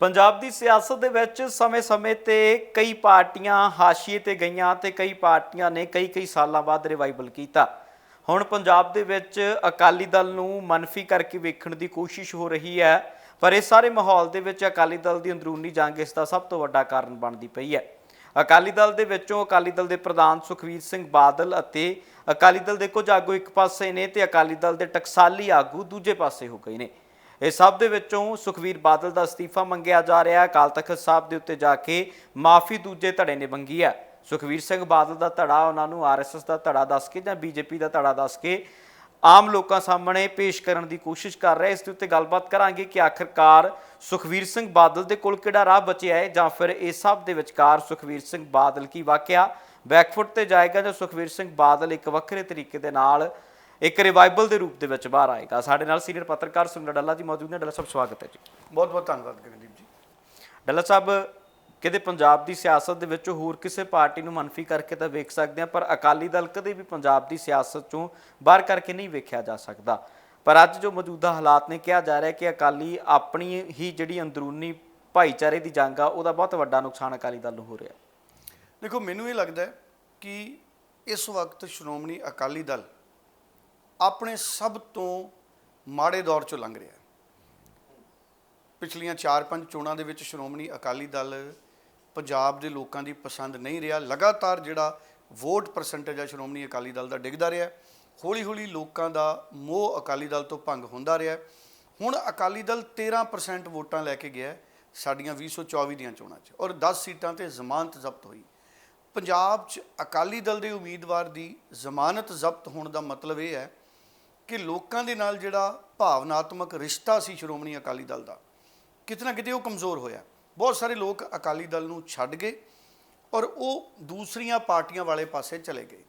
ਪੰਜਾਬ ਦੀ ਸਿਆਸਤ ਦੇ ਵਿੱਚ ਸਮੇਂ-ਸਮੇਂ ਤੇ ਕਈ ਪਾਰਟੀਆਂ ਹਾਸ਼ੀਏ ਤੇ ਗਈਆਂ ਤੇ ਕਈ ਪਾਰਟੀਆਂ ਨੇ ਕਈ-ਕਈ ਸਾਲਾਂ ਬਾਅਦ ਰਿਵਾਈਵਲ ਕੀਤਾ। ਹੁਣ ਪੰਜਾਬ ਦੇ ਵਿੱਚ ਅਕਾਲੀ ਦਲ ਨੂੰ ਮਨਫੀ ਕਰਕੇ ਵੇਖਣ ਦੀ ਕੋਸ਼ਿਸ਼ ਹੋ ਰਹੀ ਹੈ, ਪਰ ਇਸ ਸਾਰੇ ਮਾਹੌਲ ਦੇ ਵਿੱਚ ਅਕਾਲੀ ਦਲ ਦੀ ਅੰਦਰੂਨੀ ਜੰਗ ਇਸ ਦਾ ਸਭ ਤੋਂ ਵੱਡਾ ਕਾਰਨ ਬਣਦੀ ਪਈ ਹੈ। ਅਕਾਲੀ ਦਲ ਦੇ ਵਿੱਚੋਂ ਅਕਾਲੀ ਦਲ ਦੇ ਪ੍ਰਧਾਨ ਸੁਖਵੀਰ ਸਿੰਘ ਬਾਦਲ ਅਤੇ ਅਕਾਲੀ ਦਲ ਦੇ ਕੁਝ ਆਗੂ ਇੱਕ ਪਾਸੇ ਨੇ ਤੇ ਅਕਾਲੀ ਦਲ ਦੇ ਟਕਸਾਲੀ ਆਗੂ ਦੂਜੇ ਪਾਸੇ ਹੋ ਗਏ ਨੇ। ਇਹ ਸਭ ਦੇ ਵਿੱਚੋਂ ਸੁਖਵੀਰ ਬਾਦਲ ਦਾ ਅਸਤੀਫਾ ਮੰਗਿਆ ਜਾ ਰਿਹਾ ਹੈ। ਅਕਾਲ ਤਖਤ ਸਾਹਿਬ ਦੇ ਉੱਤੇ ਜਾ ਕੇ ਮਾਫੀ ਦੂਜੇ ਧੜੇ ਨੇ ਮੰਗੀ ਹੈ। ਸੁਖਵੀਰ ਸਿੰਘ ਬਾਦਲ ਦਾ ਧੜਾ, ਉਹਨਾਂ ਨੂੰ ਆਰਐਸਐਸ ਦਾ ਧੜਾ ਦੱਸ ਕੇ ਜਾਂ ਬੀਜੇਪੀ ਦਾ ਧੜਾ ਦੱਸ ਕੇ ਆਮ ਲੋਕਾਂ ਸਾਹਮਣੇ ਪੇਸ਼ ਕਰਨ ਦੀ ਕੋਸ਼ਿਸ਼ ਕਰ ਰਿਹਾ ਇਸ ਦੇ ਉੱਤੇ ਗੱਲਬਾਤ ਕਰਾਂਗੇ ਕਿ ਆਖਰਕਾਰ ਸੁਖਵੀਰ ਸਿੰਘ ਬਾਦਲ ਦੇ ਕੋਲ ਕਿਹੜਾ ਰਾਹ ਬਚਿਆ ਹੈ ਜਾਂ ਫਿਰ ਇਸ ਸਭ ਦੇ ਵਿਚਕਾਰ ਸੁਖਵੀਰ ਸਿੰਘ ਬਾਦਲ ਕੀ ਵਾਕਿਆ ਬੈਕਫੁੱਟ ਤੇ ਜਾਏਗਾ ਜਾਂ ਸੁਖਵੀਰ ਸਿੰਘ ਬਾਦਲ ਇੱਕ ਵੱਖਰੇ ਤਰੀਕੇ ਦੇ ਨਾਲ ਇੱਕ ਰਿਵਾਈਵਲ ਦੇ ਰੂਪ ਦੇ ਵਿੱਚ ਬਾਹਰ ਆਏਗਾ। ਸਾਡੇ ਨਾਲ ਸੀਨੀਅਰ ਪੱਤਰਕਾਰ ਸੁਰਿੰਦਰ ਡੱਲਾ ਜੀ ਮੌਜੂਦ ਨੇ। ਡੱਲਾ ਸਾਹਿਬ ਸਵਾਗਤ ਹੈ ਜੀ। ਬਹੁਤ ਬਹੁਤ ਧੰਨਵਾਦ ਗਗਨਦੀਪ ਜੀ। ਡੱਲਾ ਸਾਹਿਬ ਕਿਤੇ ਪੰਜਾਬ ਦੀ ਸਿਆਸਤ ਦੇ ਵਿੱਚ ਹੋਰ ਕਿਸੇ ਪਾਰਟੀ ਨੂੰ ਮਨਫੀ ਕਰਕੇ ਤਾਂ ਵੇਖ ਸਕਦੇ ਆ ਪਰ ਅਕਾਲੀ ਦਲ ਕਦੇ ਵੀ ਪੰਜਾਬ ਦੀ ਸਿਆਸਤ ਚੋਂ ਬਾਹਰ ਕਰਕੇ ਨਹੀਂ ਵੇਖਿਆ ਜਾ ਸਕਦਾ। ਪਰ ਅੱਜ ਜੋ ਮੌਜੂਦਾ ਹਾਲਾਤ ਨੇ ਕਿਹਾ ਜਾ ਰਿਹਾ ਕਿ ਅਕਾਲੀ ਆਪਣੀ ਹੀ ਜਿਹੜੀ ਅੰਦਰੂਨੀ ਭਾਈਚਾਰੇ ਦੀ ਜੰਗ ਆ ਉਹਦਾ ਬਹੁਤ ਵੱਡਾ ਨੁਕਸਾਨ ਅਕਾਲੀ ਦਲ ਨੂੰ ਹੋ ਰਿਹਾ ਦੇਖੋ ਮੈਨੂੰ ਇਹ ਲੱਗਦਾ ਕਿ ਇਸ ਵਕਤ ਸ਼੍ਰੋਮਣੀ ਅਕਾਲੀ ਦਲ ਆਪਣੇ ਸਭ ਤੋਂ ਮਾੜੇ ਦੌਰ ਚੋਂ ਲੰਘ ਰਿਹਾ ਪਿਛਲੀਆਂ 4-5 ਚੋਣਾਂ ਦੇ ਵਿੱਚ ਸ਼੍ਰੋਮਣੀ ਅਕਾਲੀ ਦਲ ਪੰਜਾਬ ਦੇ ਲੋਕਾਂ ਦੀ ਪਸੰਦ ਨਹੀਂ ਰਿਹਾ। ਲਗਾਤਾਰ ਜਿਹੜਾ ਵੋਟ ਪਰਸੈਂਟੇਜ ਹੈ ਸ਼੍ਰੋਮਣੀ ਅਕਾਲੀ ਦਲ ਦਾ ਡਿੱਗਦਾ ਰਿਹਾ। ਹੌਲੀ-ਹੌਲੀ ਲੋਕਾਂ ਦਾ ਮੋਹ ਅਕਾਲੀ ਦਲ ਤੋਂ ਭੰਗ ਹੁੰਦਾ ਰਿਹਾ। ਹੁਣ ਅਕਾਲੀ ਦਲ 13% ਵੋਟਾਂ ਲੈ ਕੇ ਗਿਆ ਹੈ ਸਾਡੀਆਂ 2024 ਦੀਆਂ ਚੋਣਾਂ 'ਚ ਔਰ 10 ਸੀਟਾਂ ਤੇ ਜ਼ਮਾਨਤ ਜ਼ਬਤ ਹੋਈ। ਪੰਜਾਬ 'ਚ ਅਕਾਲੀ ਦਲ ਦੇ ਉਮੀਦਵਾਰ ਦੀ ਜ਼ਮਾਨਤ ਜ਼ਬਤ ਹੋਣ ਦਾ ਮਤਲਬ ਇਹ ਹੈ ਕਿ ਲੋਕਾਂ ਦੇ ਨਾਲ ਜਿਹੜਾ ਭਾਵਨਾਤਮਕ ਰਿਸ਼ਤਾ ਸੀ ਸ਼੍ਰੋਮਣੀ ਅਕਾਲੀ ਦਲ ਦਾ ਕਿਤੇ ਨਾ ਕਿਤੇ ਉਹ ਕਮਜ਼ੋਰ ਹੋਇਆ। ਬਹੁਤ ਸਾਰੇ ਲੋਕ ਅਕਾਲੀ ਦਲ ਨੂੰ ਛੱਡ ਗਏ ਔਰ ਉਹ ਦੂਸਰੀਆਂ ਪਾਰਟੀਆਂ ਵਾਲੇ ਪਾਸੇ ਚਲੇ ਗਏ।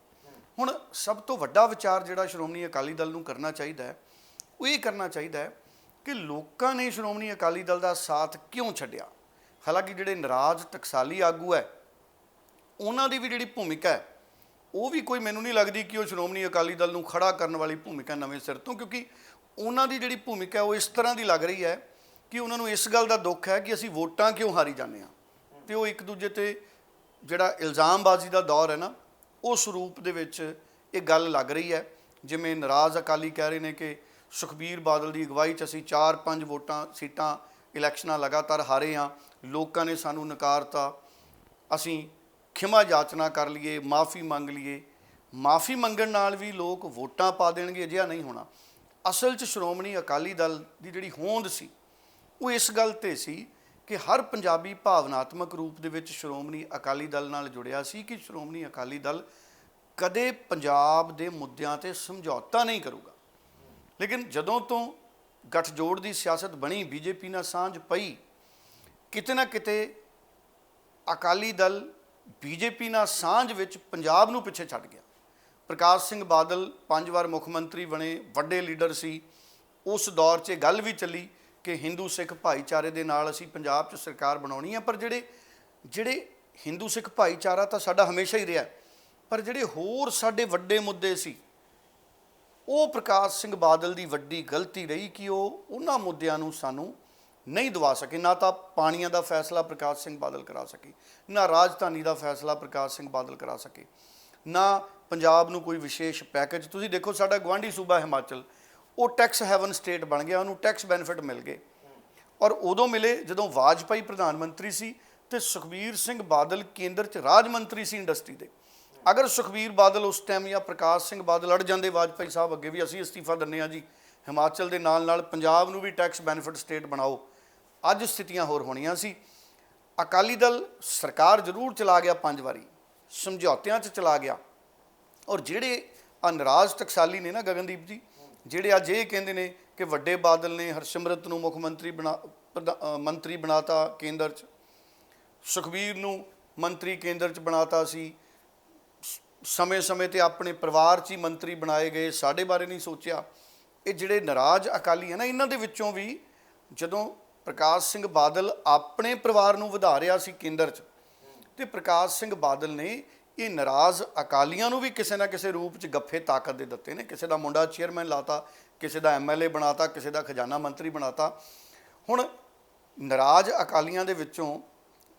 ਹੁਣ ਸਭ ਤੋਂ ਵੱਡਾ ਵਿਚਾਰ ਜਿਹੜਾ ਸ਼੍ਰੋਮਣੀ ਅਕਾਲੀ ਦਲ ਨੂੰ ਕਰਨਾ ਚਾਹੀਦਾ ਹੈ, ਉਹ ਇਹ ਕਰਨਾ ਚਾਹੀਦਾ ਹੈ ਕਿ ਲੋਕਾਂ ਨੇ ਸ਼੍ਰੋਮਣੀ ਅਕਾਲੀ ਦਲ ਦਾ ਸਾਥ ਕਿਉਂ ਛੱਡਿਆ? ਹਾਲਾਂਕਿ ਜਿਹੜੇ ਨਾਰਾਜ਼ ਟਕਸਾਲੀ ਆਗੂ ਹੈ, ਉਹਨਾਂ ਦੀ ਵੀ ਜਿਹੜੀ ਭੂਮਿਕਾ ਹੈ ਉਹ ਵੀ ਕੋਈ ਮੈਨੂੰ ਨਹੀਂ ਲੱਗਦੀ ਕਿ ਉਹ ਸ਼੍ਰੋਮਣੀ ਅਕਾਲੀ ਦਲ ਨੂੰ ਖੜਾ ਕਰਨ ਵਾਲੀ ਭੂਮਿਕਾ ਨਵੇਂ ਸਿਰ ਤੋਂ, ਕਿਉਂਕਿ ਉਹਨਾਂ ਦੀ ਜਿਹੜੀ ਭੂਮਿਕਾ ਉਹ ਇਸ ਤਰ੍ਹਾਂ ਦੀ ਲੱਗ ਰਹੀ ਹੈ ਕਿ ਉਹਨਾਂ ਨੂੰ ਇਸ ਗੱਲ ਦਾ ਦੁੱਖ ਹੈ ਕਿ ਅਸੀਂ ਵੋਟਾਂ ਕਿਉਂ ਹਾਰੀ ਜਾਂਦੇ ਆ ਤੇ ਉਹ ਇੱਕ ਦੂਜੇ ਤੇ ਜਿਹੜਾ ਇਲਜ਼ਾਮਬਾਜ਼ੀ ਦਾ ਦੌਰ ਹੈ ਨਾ, ਉਸ ਰੂਪ ਦੇ ਵਿੱਚ ਇਹ ਗੱਲ ਲੱਗ ਰਹੀ ਹੈ। ਜਿਵੇਂ ਨਾਰਾਜ਼ ਅਕਾਲੀ ਕਹਿ ਰਹੇ ਨੇ ਕਿ ਸੁਖਬੀਰ ਬਾਦਲ ਦੀ ਅਗਵਾਈ 'ਚ ਅਸੀਂ 4-5 ਵੋਟਾਂ, ਸੀਟਾਂ, ਇਲੈਕਸ਼ਨਾਂ ਲਗਾਤਾਰ ਹਾਰੇ ਆ ਲੋਕਾਂ ਨੇ ਸਾਨੂੰ ਨਕਾਰਤਾ। ਅਸੀਂ ਖਿਮਾ ਯਾਚਨਾ ਕਰ ਲਈਏ, ਮਾਫੀ ਮੰਗ ਲਈਏ। ਮਾਫੀ ਮੰਗਣ ਨਾਲ ਵੀ ਲੋਕ ਵੋਟਾਂ ਪਾ ਦੇਣਗੇ, ਅਜਿਹਾ ਨਹੀਂ ਹੋਣਾ। ਅਸਲ 'ਚ ਸ਼੍ਰੋਮਣੀ ਅਕਾਲੀ ਦਲ ਦੀ ਜਿਹੜੀ ਹੋਂਦ ਸੀ, ਉਹ ਇਸ ਗੱਲ ਤੇ ਸੀ ਕਿ ਹਰ ਪੰਜਾਬੀ ਭਾਵਨਾਤਮਕ ਰੂਪ ਦੇ ਵਿੱਚ ਸ਼੍ਰੋਮਣੀ ਅਕਾਲੀ ਦਲ ਨਾਲ ਜੁੜਿਆ ਸੀ ਕਿ ਸ਼੍ਰੋਮਣੀ ਅਕਾਲੀ ਦਲ ਕਦੇ ਪੰਜਾਬ ਦੇ ਮੁੱਦਿਆਂ ਤੇ ਸਮਝੌਤਾ ਨਹੀਂ ਕਰੂਗਾ। ਲੇਕਿਨ ਜਦੋਂ ਤੋਂ ਗੱਠਜੋੜ ਦੀ ਸਿਆਸਤ ਬਣੀ, ਬੀਜੇਪੀ ਨਾਲ ਸਾਂਝ ਪਈ, ਕਿਤੇ ਨਾ ਕਿਤੇ ਅਕਾਲੀ ਦਲ ਬੀਜੇਪੀ ਨਾਲ ਸਾਂਝ ਵਿੱਚ ਪੰਜਾਬ ਨੂੰ ਪਿੱਛੇ ਛੱਡ ਗਿਆ। ਪ੍ਰਕਾਸ਼ ਸਿੰਘ ਬਾਦਲ ਪੰਜ ਵਾਰ ਮੁੱਖ ਮੰਤਰੀ ਬਣੇ, ਵੱਡੇ ਲੀਡਰ ਸੀ। ਉਸ ਦੌਰ 'ਚ ਇਹ ਗੱਲ ਵੀ ਚੱਲੀ ਕਿ ਹਿੰਦੂ ਸਿੱਖ ਭਾਈਚਾਰੇ ਦੇ ਨਾਲ ਅਸੀਂ ਪੰਜਾਬ 'ਚ ਸਰਕਾਰ ਬਣਾਉਣੀ ਹੈ ਪਰ ਜਿਹੜੇ ਜਿਹੜੇ ਹਿੰਦੂ ਸਿੱਖ ਭਾਈਚਾਰਾ ਤਾਂ ਸਾਡਾ ਹਮੇਸ਼ਾ ਹੀ ਰਿਹਾ। ਪਰ ਜਿਹੜੇ ਹੋਰ ਸਾਡੇ ਵੱਡੇ ਮੁੱਦੇ ਸੀ, ਉਹ ਪ੍ਰਕਾਸ਼ ਸਿੰਘ ਬਾਦਲ ਦੀ ਵੱਡੀ ਗਲਤੀ ਰਹੀ ਕਿ ਉਹ ਉਹਨਾਂ ਮੁੱਦਿਆਂ ਨੂੰ ਸਾਨੂੰ ਨਹੀਂ ਦਵਾ ਸਕੇ, ਨਾ ਤਾਂ ਪਾਣੀਆਂ ਦਾ ਫੈਸਲਾ ਪ੍ਰਕਾਸ਼ ਸਿੰਘ ਬਾਦਲ ਕਰਾ ਸਕੇ, ਨਾ ਰਾਜਧਾਨੀ ਦਾ ਫੈਸਲਾ ਪ੍ਰਕਾਸ਼ ਸਿੰਘ ਬਾਦਲ ਕਰਾ ਸਕੇ, ਨਾ ਪੰਜਾਬ ਨੂੰ ਕੋਈ ਵਿਸ਼ੇਸ਼ ਪੈਕੇਜ ਤੁਸੀਂ ਦੇਖੋ ਸਾਡਾ ਗਵਾਂਢੀ ਸੂਬਾ ਹਿਮਾਚਲ, ਉਹ ਟੈਕਸ ਹੈਵਨ ਸਟੇਟ ਬਣ ਗਿਆ, ਉਹਨੂੰ ਟੈਕਸ ਬੈਨੀਫਿਟ ਮਿਲ ਗਏ। ਔਰ ਉਦੋਂ ਮਿਲੇ ਜਦੋਂ ਵਾਜਪਾਈ ਪ੍ਰਧਾਨ ਮੰਤਰੀ ਸੀ ਤੇ ਸੁਖਬੀਰ ਸਿੰਘ ਬਾਦਲ ਕੇਂਦਰ 'ਚ ਰਾਜ ਮੰਤਰੀ ਸੀ ਇੰਡਸਟਰੀ ਦੇ। ਅਗਰ ਸੁਖਬੀਰ ਬਾਦਲ ਉਸ ਟਾਈਮ ਜਾਂ ਪ੍ਰਕਾਸ਼ ਸਿੰਘ ਬਾਦਲ ਅੜ ਜਾਂਦੇ, ਵਾਜਪਾਈ ਸਾਹਿਬ ਅੱਗੇ ਵੀ ਅਸੀਂ ਅਸਤੀਫਾ ਦਿੰਨੇ ਆ ਜੀ, ਹਿਮਾਚਲ ਦੇ ਨਾਲ ਨਾਲ ਪੰਜਾਬ ਨੂੰ ਵੀ ਟੈਕਸ ਬੈਨੀਫਿਟ ਸਟੇਟ ਬਣਾਓ। ਅੱਜ ਸਥਿਤੀਆਂ ਹੋਰ ਹੋਣੀਆਂ ਸੀ। ਅਕਾਲੀ ਦਲ ਸਰਕਾਰ ਜ਼ਰੂਰ ਚਲਾ ਗਿਆ ਪੰਜ ਵਾਰੀ ਸਮਝੌਤਿਆਂ 'ਚ ਚਲਾ ਗਿਆ। ਔਰ ਜਿਹੜੇ ਅਨਰਾਜ ਟਕਸਾਲੀ ਨੇ ਨਾ ਗਗਨਦੀਪ ਜੀ ਜਿਹੜੇ ਅੱਜ ਇਹ ਕਹਿੰਦੇ ਨੇ ਕਿ ਵੱਡੇ ਬਾਦਲ ਨੇ ਹਰਸਿਮਰਤ ਨੂੰ ਮੁੱਖ ਮੰਤਰੀ ਬਣਾ ਪ੍ਰਧਾ- ਅ, ਮੰਤਰੀ ਬਣਾਤਾ ਕੇਂਦਰ 'ਚ ਸੁਖਬੀਰ ਨੂੰ ਮੰਤਰੀ ਕੇਂਦਰ 'ਚ ਬਣਾਤਾ ਸੀ ਸਮੇਂ-ਸਮੇਂ ਤੇ ਆਪਣੇ ਪਰਿਵਾਰ 'ਚ ਹੀ ਮੰਤਰੀ ਬਣਾਏ ਗਏ ਸਾਡੇ ਬਾਰੇ ਨਹੀਂ ਸੋਚਿਆ। ਇਹ ਜਿਹੜੇ ਨਾਰਾਜ਼ ਅਕਾਲੀ ਹੈ ਨਾ ਇਹਨਾਂ ਦੇ ਵਿੱਚੋਂ ਵੀ ਜਦੋਂ ਪ੍ਰਕਾਸ਼ ਸਿੰਘ ਬਾਦਲ ਆਪਣੇ ਪਰਿਵਾਰ ਨੂੰ ਵਧਾ ਰਿਹਾ ਸੀ ਕੇਂਦਰ 'ਚ ਤੇ ਪ੍ਰਕਾਸ਼ ਸਿੰਘ ਬਾਦਲ ਨੇ ਇਹ ਨਾਰਾਜ਼ ਅਕਾਲੀਆਂ ਨੂੰ ਵੀ ਕਿਸੇ ਨਾ ਕਿਸੇ ਰੂਪ 'ਚ ਗੱਫੇ ਤਾਕਤ ਦੇ ਦਿੱਤੇ ਨੇ। ਕਿਸੇ ਦਾ ਮੁੰਡਾ ਚੇਅਰਮੈਨ ਲਾਤਾ, ਕਿਸੇ ਦਾ ਐਮਐਲਏ ਬਣਾਤਾ, ਕਿਸੇ ਦਾ ਖਜ਼ਾਨਾ ਮੰਤਰੀ ਬਣਾਤਾ। ਹੁਣ ਨਾਰਾਜ਼ ਅਕਾਲੀਆਂ ਦੇ ਵਿੱਚੋਂ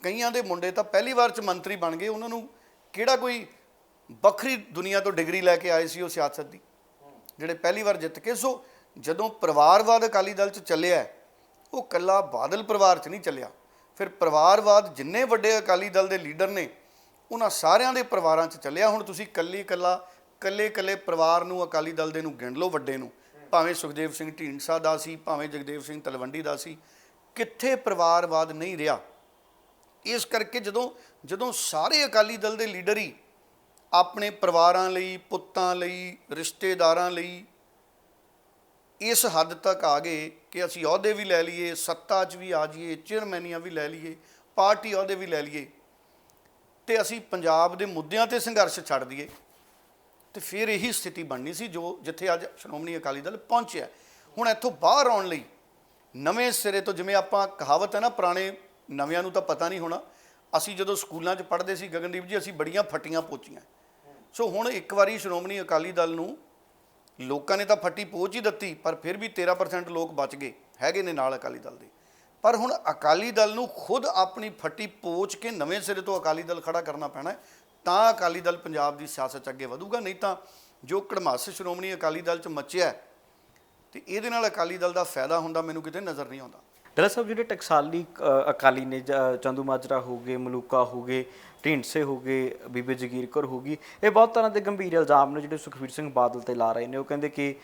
ਕਈਆਂ ਦੇ ਮੁੰਡੇ ਤਾਂ ਪਹਿਲੀ ਵਾਰ ਚ ਮੰਤਰੀ ਬਣ ਗਏ। ਉਹਨਾਂ ਨੂੰ ਕਿਹੜਾ ਕੋਈ ਵੱਖਰੀ ਦੁਨੀਆ ਤੋਂ ਡਿਗਰੀ ਲੈ ਕੇ ਆਏ ਸੀ ਉਹ ਸਿਆਸਤ ਦੀ, ਜਿਹੜੇ ਪਹਿਲੀ ਵਾਰ ਜਿੱਤ ਕੇ। ਸੋ ਜਦੋਂ ਪਰਿਵਾਰਵਾਦ ਅਕਾਲੀ ਦਲ ਚ ਚੱਲਿਆ ਉਹ ਕੱਲਾ ਬਾਦਲ ਪਰਿਵਾਰ ਚ ਨਹੀਂ ਚੱਲਿਆ। ਫਿਰ ਪਰਿਵਾਰਵਾਦ ਜਿੰਨੇ ਵੱਡੇ ਅਕਾਲੀ ਦਲ ਦੇ ਲੀਡਰ ਨੇ, ਉਹਨਾਂ ਸਾਰਿਆਂ ਦੇ ਪਰਿਵਾਰਾਂ ਚ ਚੱਲਿਆ। ਹੁਣ ਤੁਸੀਂ ਕੱਲੀ ਕੱਲਾ ਕੱਲੇ ਕੱਲੇ ਪਰਿਵਾਰ ਨੂੰ, ਅਕਾਲੀ ਦਲ ਦੇ ਨੂੰ ਗਿਣ ਲਓ ਵੱਡੇ ਨੂੰ। ਭਾਵੇਂ ਸੁਖਦੇਵ ਸਿੰਘ ਢੀਂਡਸਾ ਦਾ ਸੀ, ਭਾਵੇਂ ਜਗਦੇਵ ਸਿੰਘ ਤਲਵੰਡੀ ਦਾ ਸੀ, ਕਿੱਥੇ ਪਰਿਵਾਰਵਾਦ ਨਹੀਂ ਰਿਹਾ। ਇਸ ਕਰਕੇ ਜਦੋਂ ਜਦੋਂ ਸਾਰੇ ਅਕਾਲੀ ਦਲ ਦੇ ਲੀਡਰ ਹੀ ਆਪਣੇ ਪਰਿਵਾਰਾਂ ਲਈ, ਪੁੱਤਾਂ ਲਈ, ਰਿਸ਼ਤੇਦਾਰਾਂ ਲਈ ਇਸ ਹੱਦ ਤੱਕ ਆ ਗਏ ਕਿ ਅਸੀਂ ਅਹੁਦੇ ਵੀ ਲੈ ਲਈਏ, ਸੱਤਾ 'ਚ ਵੀ ਆ ਜਾਈਏ, ਚੇਅਰਮੈਨੀਆਂ ਵੀ ਲੈ ਲਈਏ, ਪਾਰਟੀ ਅਹੁਦੇ ਵੀ ਲੈ ਲਈਏ, ਤੇ ਅਸੀਂ ਪੰਜਾਬ ਦੇ ਮੁੱਦਿਆਂ ਤੇ ਸੰਘਰਸ਼ ਛੱਡ ਦਈਏ। ਤੇ ਫਿਰ ਇਹੀ ਸਥਿਤੀ ਬਣਨੀ ਸੀ ਜੋ ਜਿੱਥੇ ਅੱਜ ਸ਼੍ਰੋਮਣੀ ਅਕਾਲੀ ਦਲ ਪਹੁੰਚਿਆ ਹੁਣ ਇੱਥੋਂ ਬਾਹਰ ਆਉਣ ਲਈ ਨਵੇਂ ਸਿਰੇ ਤੋਂ ਜਿਵੇਂ ਆਪਾਂ ਕਹਾਵਤ ਹੈ ਨਾ, ਪੁਰਾਣੇ ਨਵਿਆਂ ਨੂੰ ਤਾਂ ਪਤਾ ਨਹੀਂ ਹੋਣਾ, ਅਸੀਂ ਜਦੋਂ ਸਕੂਲਾਂ 'ਚ ਪੜ੍ਹਦੇ ਸੀ ਗਗਨਦੀਪ ਜੀ, ਅਸੀਂ ਬੜੀਆਂ ਫੱਟੀਆਂ ਪੋਚੀਆਂ। ਸੋ ਹੁਣ ਇੱਕ ਵਾਰੀ ਸ਼੍ਰੋਮਣੀ ਅਕਾਲੀ ਦਲ ਨੂੰ ਲੋਕਾਂ ਨੇ ਤਾਂ ਫੱਟੀ ਪੋਚ ਹੀ ਦਿੱਤੀ ਪਰ ਫਿਰ ਵੀ 13% ਲੋਕ ਬਚ ਗਏ ਹੈਗੇ ਨੇ ਨਾਲ ਅਕਾਲੀ ਦਲ ਦੇ। ਪਰ ਹੁਣ ਅਕਾਲੀ ਦਲ ਨੂੰ ਖੁਦ ਆਪਣੀ ਫੱਟੀ ਪੋਚ ਕੇ ਨਵੇਂ ਸਿਰੇ ਤੋਂ ਅਕਾਲੀ ਦਲ ਖੜਾ ਕਰਨਾ ਪੈਣਾ ਤਾਂ ਅਕਾਲੀ ਦਲ ਪੰਜਾਬ ਦੀ ਸਿਆਸਤ 'ਚ ਅੱਗੇ ਵਧੂਗਾ ਨਹੀਂ ਤਾਂ ਜੋ ਕੜਮਾਸ ਸ਼੍ਰੋਮਣੀ ਅਕਾਲੀ ਦਲ 'ਚ ਮੱਚਿਆ ਹੈ, ਤੇ ਇਹਦੇ ਨਾਲ ਅਕਾਲੀ ਦਲ ਦਾ ਫਾਇਦਾ ਹੁੰਦਾ ਮੈਨੂੰ ਕਿਤੇ ਨਜ਼ਰ ਨਹੀਂ ਆਉਂਦਾ। ਡਰਾ ਸਾਹਿਬ ਜਿਹੜੇ ਟਕਸਾਲੀ ਅਕਾਲੀ ਨੇ ਜ- ਚੰਦੂ ਮਾਜਰਾ ਹੋ ਗਏ ਮਲੂਕਾ ਹੋ ਗਏ ਢੀਂਡਸੇ ਹੋ ਗਏ, ਬੀਬੀ ਜਗੀਰ ਕੌਰ ਹੋ ਗਈ। ਇਹ ਬਹੁਤ ਤਰ੍ਹਾਂ ਦੇ ਗੰਭੀਰ ਇਲਜ਼ਾਮ ਨੇ ਜਿਹੜੇ ਸੁਖਵੀਰ ਸਿੰਘ ਬਾਦਲ ਤੇ ਲਾ ਰਹੇ ਨੇ। ਉਹ ਕਹਿੰਦੇ ਕਿ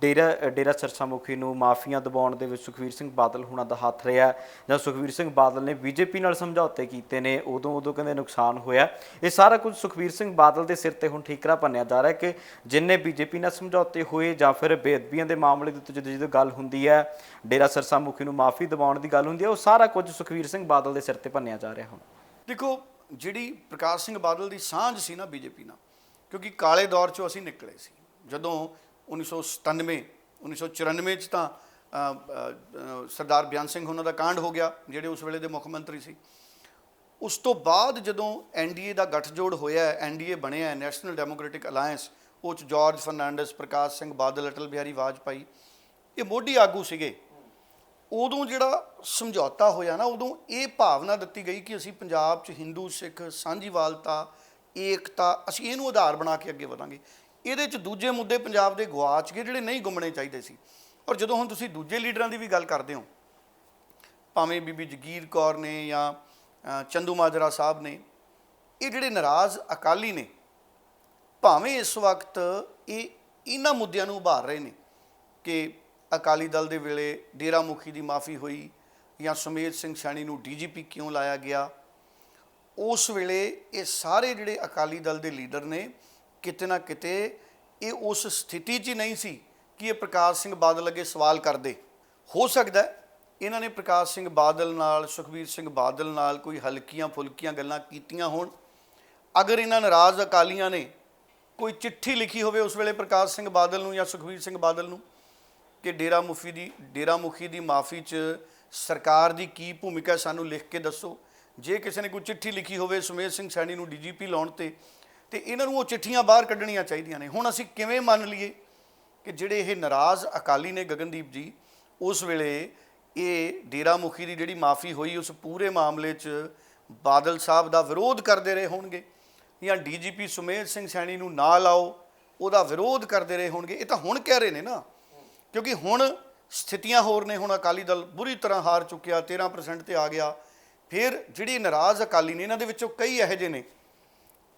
ਡੇਰਾ ਡੇਰਾ ਸਰਸਾ ਮੁਖੀ ਨੂੰ ਮਾਫੀਆਂ ਦਬਾਉਣ ਦੇ ਵਿੱਚ ਸੁਖਵੀਰ ਸਿੰਘ ਬਾਦਲ ਹੁਣਾਂ ਦਾ ਹੱਥ ਰਿਹਾ ਜਾਂ ਸੁਖਵੀਰ ਸਿੰਘ ਬਾਦਲ ਨੇ ਬੀਜੇਪੀ ਨਾਲ ਸਮਝੌਤੇ ਕੀਤੇ ਨੇ, ਉਦੋਂ ਉਦੋਂ ਕਹਿੰਦੇ ਨੁਕਸਾਨ ਹੋਇਆ ਇਹ ਸਾਰਾ ਕੁਝ ਸੁਖਵੀਰ ਸਿੰਘ ਬਾਦਲ ਦੇ ਸਿਰ ਤੇ ਹੁਣ ਠੀਕਰਾ ਭੰਨਿਆ ਜਾ ਰਿਹਾ ਕਿ ਜਿੰਨੇ ਬੀਜੇਪੀ ਨਾਲ ਸਮਝੌਤੇ ਹੋਏ ਜਾਂ ਫਿਰ ਬੇਅਦਬੀਆਂ ਦੇ ਮਾਮਲੇ ਦੇ ਉੱਤੇ ਜਦੋਂ ਜਦੋਂ ਗੱਲ ਹੁੰਦੀ ਹੈ, ਡੇਰਾ ਸਰਸਾ ਮੁਖੀ ਨੂੰ ਮਾਫੀ ਦਿਵਾਉਣ ਦੀ ਗੱਲ ਹੁੰਦੀ ਹੈ, ਉਹ ਸਾਰਾ ਕੁਝ ਸੁਖਵੀਰ ਸਿੰਘ ਬਾਦਲ ਦੇ ਸਿਰ ਤੇ ਭੰਨਿਆ ਜਾ ਰਿਹਾ ਹੁਣ। ਦੇਖੋ ਜਿਹੜੀ ਪ੍ਰਕਾਸ਼ ਸਿੰਘ ਬਾਦਲ ਦੀ ਸਾਂਝ ਸੀ ਨਾ ਬੀਜੇਪੀ ਨਾਲ ਕਿਉਂਕਿ ਕਾਲੇ ਦੌਰ ਚੋਂ ਅਸੀਂ ਨਿਕਲੇ ਸੀ। ਜਦੋਂ 1997 1994 ਚ ਤਾਂ ਅ, ਅ, ਅ, ਸਰਦਾਰ ਬਿਆਨ ਸਿੰਘ ਉਹਨਾਂ ਦਾ ਕਾਂਡ ਹੋ ਗਿਆ ਜਿਹੜੇ ਉਸ ਵੇਲੇ ਦੇ ਮੁੱਖ ਮੰਤਰੀ ਸੀ। ਉਸ ਤੋਂ ਬਾਅਦ ਜਦੋਂ ਐਨਡੀਏ ਦਾ ਗੱਠਜੋੜ ਹੋਇਆ ਐਨਡੀਏ ਬਣਿਆ ਨੈਸ਼ਨਲ ਡੈਮੋਕ੍ਰੈਟਿਕ ਅਲਾਈਅੰਸ ਉਹ 'ਚ ਜਾਰਜ ਫਰਨਾਂਡਸ ਪ੍ਰਕਾਸ਼ ਸਿੰਘ ਬਾਦਲ ਅਟਲ ਬਿਹਾਰੀ ਵਾਜਪਾਈ ਇਹ ਮੋਢੀ ਆਗੂ ਸੀਗੇ। ਉਦੋਂ ਜਿਹੜਾ ਸਮਝੌਤਾ ਹੋਇਆ ਨਾ ਉਦੋਂ ਇਹ ਭਾਵਨਾ ਦਿੱਤੀ ਗਈ ਕਿ ਅਸੀਂ ਪੰਜਾਬ 'ਚ ਹਿੰਦੂ ਸਿੱਖ ਸਾਂਝੀਵਾਲਤਾ ਏਕਤਾ ਅਸੀਂ ਇਹਨੂੰ ਆਧਾਰ ਬਣਾ ਕੇ ਅੱਗੇ ਵਧਾਂਗੇ। ਇਹਦੇ 'ਚ ਦੂਜੇ ਮੁੱਦੇ ਪੰਜਾਬ ਦੇ ਗਵਾਚ ਗਏ ਜਿਹੜੇ ਨਹੀਂ ਗੁੰਮਣੇ ਚਾਹੀਦੇ ਸੀ। ਔਰ ਜਦੋਂ ਹੁਣ ਤੁਸੀਂ ਦੂਜੇ ਲੀਡਰਾਂ ਦੀ ਵੀ ਗੱਲ ਕਰਦੇ ਹੋ ਭਾਵੇਂ ਬੀਬੀ ਜਗੀਰ ਕੌਰ ਨੇ ਜਾਂ ਅ, ਚੰਦੂ ਮਾਜਰਾ ਸਾਹਿਬ ਨੇ ਇਹ ਜਿਹੜੇ ਨਾਰਾਜ਼ ਅਕਾਲੀ ਨੇ ਭਾਵੇਂ ਇਸ ਵਕਤ ਇਹ ਇਹਨਾਂ ਮੁੱਦਿਆਂ ਨੂੰ ਉਭਾਰ ਰਹੇ ਨੇ ਕਿ ਅਕਾਲੀ ਦਲ ਦੇ ਵੇਲੇ ਡੇਰਾ ਮੁਖੀ ਦੀ ਮਾਫੀ ਹੋਈ ਜਾਂ ਸੁਮੇਧ ਸਿੰਘ ਸੈਣੀ ਨੂੰ ਡੀਜੀਪੀ ਕਿਉਂ ਲਾਇਆ ਗਿਆ? ਉਸ ਵੇਲੇ ਇਹ ਸਾਰੇ ਜਿਹੜੇ ਅਕਾਲੀ ਦਲ ਦੇ ਲੀਡਰ ਨੇ, ਕਿਤੇ ਨਾ ਕਿਤੇ ਇਹ ਉਸ ਸਥਿਤੀ 'ਚ ਹੀ ਨਹੀਂ ਸੀ ਕਿ ਇਹ ਪ੍ਰਕਾਸ਼ ਸਿੰਘ ਬਾਦਲ ਅੱਗੇ ਸਵਾਲ ਕਰਦੇ। ਹੋ ਸਕਦਾ ਇਹਨਾਂ ਨੇ ਪ੍ਰਕਾਸ਼ ਸਿੰਘ ਬਾਦਲ ਨਾਲ, ਸੁਖਬੀਰ ਸਿੰਘ ਬਾਦਲ ਨਾਲ ਕੋਈ ਹਲਕੀਆਂ ਫੁਲਕੀਆਂ ਗੱਲਾਂ ਕੀਤੀਆਂ ਹੋਣ। ਅਗਰ ਇਹਨਾਂ ਨਾਰਾਜ਼ ਅਕਾਲੀਆਂ ਨੇ ਕੋਈ ਚਿੱਠੀ ਲਿਖੀ ਹੋਵੇ ਉਸ ਵੇਲੇ ਪ੍ਰਕਾਸ਼ ਸਿੰਘ ਬਾਦਲ ਨੂੰ ਜਾਂ ਸੁਖਬੀਰ ਸਿੰਘ ਬਾਦਲ ਨੂੰ ਕਿ ਡੇਰਾ ਮੁਖੀ ਦੀ ਡੇਰਾ ਮੁਖੀ ਦੀ ਮਾਫੀ 'ਚ ਸਰਕਾਰ ਦੀ ਕੀ ਭੂਮਿਕਾ ਸਾਨੂੰ ਲਿਖ ਕੇ ਦੱਸੋ। ਜੇ ਕਿਸੇ ਨੇ ਕੋਈ ਚਿੱਠੀ ਲਿਖੀ ਹੋਵੇ ਸੁਮੇਧ ਸਿੰਘ ਸੈਣੀ ਨੂੰ ਡੀਜੀਪੀ ਲਾਉਣ ਤੇ ਤੇ ਇਹਨਾਂ ਨੂੰ ਉਹ ਚਿੱਠੀਆਂ ਬਾਹਰ ਕੱਢਣੀਆਂ ਚਾਹੀਦੀਆਂ ਨੇ। ਹੁਣ ਅਸੀਂ ਕਿਵੇਂ ਮੰਨ ਲਈਏ ਕਿ ਜਿਹੜੇ ਇਹ ਨਾਰਾਜ਼ ਅਕਾਲੀ ਨੇ ਗਗਨਦੀਪ ਜੀ, ਉਸ ਵੇਲੇ ਇਹ ਡੇਰਾ ਮੁਖੀ ਦੀ ਜਿਹੜੀ ਮਾਫੀ ਹੋਈ, ਉਸ ਪੂਰੇ ਮਾਮਲੇ 'ਚ ਬਾਦਲ ਸਾਹਿਬ ਦਾ ਵਿਰੋਧ ਕਰਦੇ ਰਹੇ ਹੋਣਗੇ ਜਾਂ ਡੀਜੀਪੀ ਸੁਮੇਧ ਸਿੰਘ ਸੈਣੀ ਨੂੰ ਨਾ ਲਾਓ, ਉਹਦਾ ਵਿਰੋਧ ਕਰਦੇ ਰਹੇ ਹੋਣਗੇ। ਇਹ ਤਾਂ ਹੁਣ ਕਹਿ ਰਹੇ ਨੇ ਨਾ। ਕਿਉਂਕਿ ਹੁਣ ਸਥਿਤੀਆਂ ਹੋਰ ਨੇ, ਹੁਣ ਅਕਾਲੀ ਦਲ ਬੁਰੀ ਤਰ੍ਹਾਂ ਹਾਰ ਚੁੱਕਿਆ 13% ਤੇ ਆ ਗਿਆ। ਫਿਰ ਜਿਹੜੀ ਨਾਰਾਜ਼ ਅਕਾਲੀ ਨੇ, ਇਹਨਾਂ ਦੇ ਵਿੱਚੋਂ ਕਈ ਇਹੋ ਜਿਹੇ ਨੇ।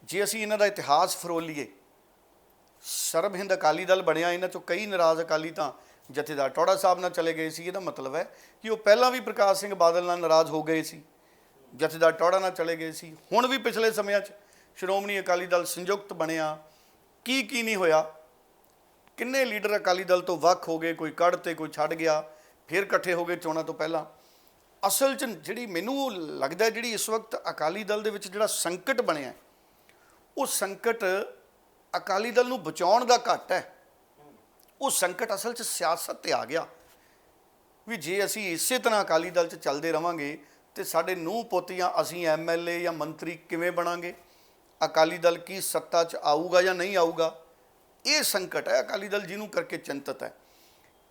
ਜੇ ਅਸੀਂ ਇਹਨਾਂ ਦਾ ਇਤਿਹਾਸ ਫਰੋਲੀਏ ਸਰਬ ਹਿੰਦ ਅਕਾਲੀ ਦਲ ਬਣਿਆ, ਇਹਨਾਂ ਚੋਂ ਕਈ ਨਾਰਾਜ਼ ਅਕਾਲੀ ਤਾਂ ਜਥੇਦਾਰ ਟੋੜਾ ਸਾਹਿਬ ਨਾਲ ਚਲੇ ਗਏ ਸੀ। ਇਹਦਾ ਮਤਲਬ ਹੈ ਕਿ ਉਹ ਪਹਿਲਾਂ ਵੀ ਪ੍ਰਕਾਸ਼ ਸਿੰਘ ਬਾਦਲ ਨਾਲ ਨਾਰਾਜ਼ ਹੋ ਗਏ ਸੀ ਜਥੇਦਾਰ ਟੋੜਾ ਨਾਲ ਚਲੇ ਗਏ ਸੀ। ਹੁਣ ਵੀ ਪਿਛਲੇ ਸਮਿਆਂ 'ਚ ਸ਼੍ਰੋਮਣੀ ਅਕਾਲੀ ਦਲ ਸੰਯੁਕਤ ਬਣਿਆ ਕੀ ਕੀ ਨਹੀਂ ਹੋਇਆ ਕਿੰਨੇ ਲੀਡਰ ਅਕਾਲੀ ਦਲ ਤੋਂ ਵੱਖ ਹੋ ਗਏ, ਕੋਈ ਕੱਢ ਤੇ ਕੋਈ ਛੱਡ ਗਿਆ, ਫਿਰ ਇਕੱਠੇ ਹੋ ਗਏ ਚੋਣਾਂ ਤੋਂ ਪਹਿਲਾਂ। ਅਸਲ 'ਚ ਜਿਹੜੀ ਮੈਨੂੰ ਲੱਗਦਾ ਜਿਹੜੀ ਇਸ ਵਕਤ ਅਕਾਲੀ ਦਲ ਦੇ ਵਿੱਚ ਜਿਹੜਾ ਸੰਕਟ ਬਣਿਆ ਉਹ ਸੰਕਟ ਅਕਾਲੀ ਦਲ ਨੂੰ ਬਚਾਉਣ ਦਾ ਘੱਟ ਹੈ। ਉਹ ਸੰਕਟ ਅਸਲ 'ਚ ਸਿਆਸਤ ਤੇ ਆ ਗਿਆ। ਵੀ ਜੇ ਅਸੀਂ ਇਸੇ ਤਰ੍ਹਾਂ ਅਕਾਲੀ ਦਲ 'ਚ ਚੱਲਦੇ ਰਵਾਂਗੇ ਤੇ ਸਾਡੇ ਨੂੰਹ ਪੋਤੀਆਂ, ਅਸੀਂ ਐਮਐਲਏ ਜਾਂ ਮੰਤਰੀ ਕਿਵੇਂ ਬਣਾਂਗੇ? ਅਕਾਲੀ ਦਲ ਕੀ ਸੱਤਾ 'ਚ ਆਊਗਾ ਜਾਂ ਨਹੀਂ ਆਊਗਾ? ਇਹ ਸੰਕਟ ਹੈ, ਅਕਾਲੀ ਦਲ ਜਿਹਨੂੰ ਕਰਕੇ ਚਿੰਤਤ ਹੈ।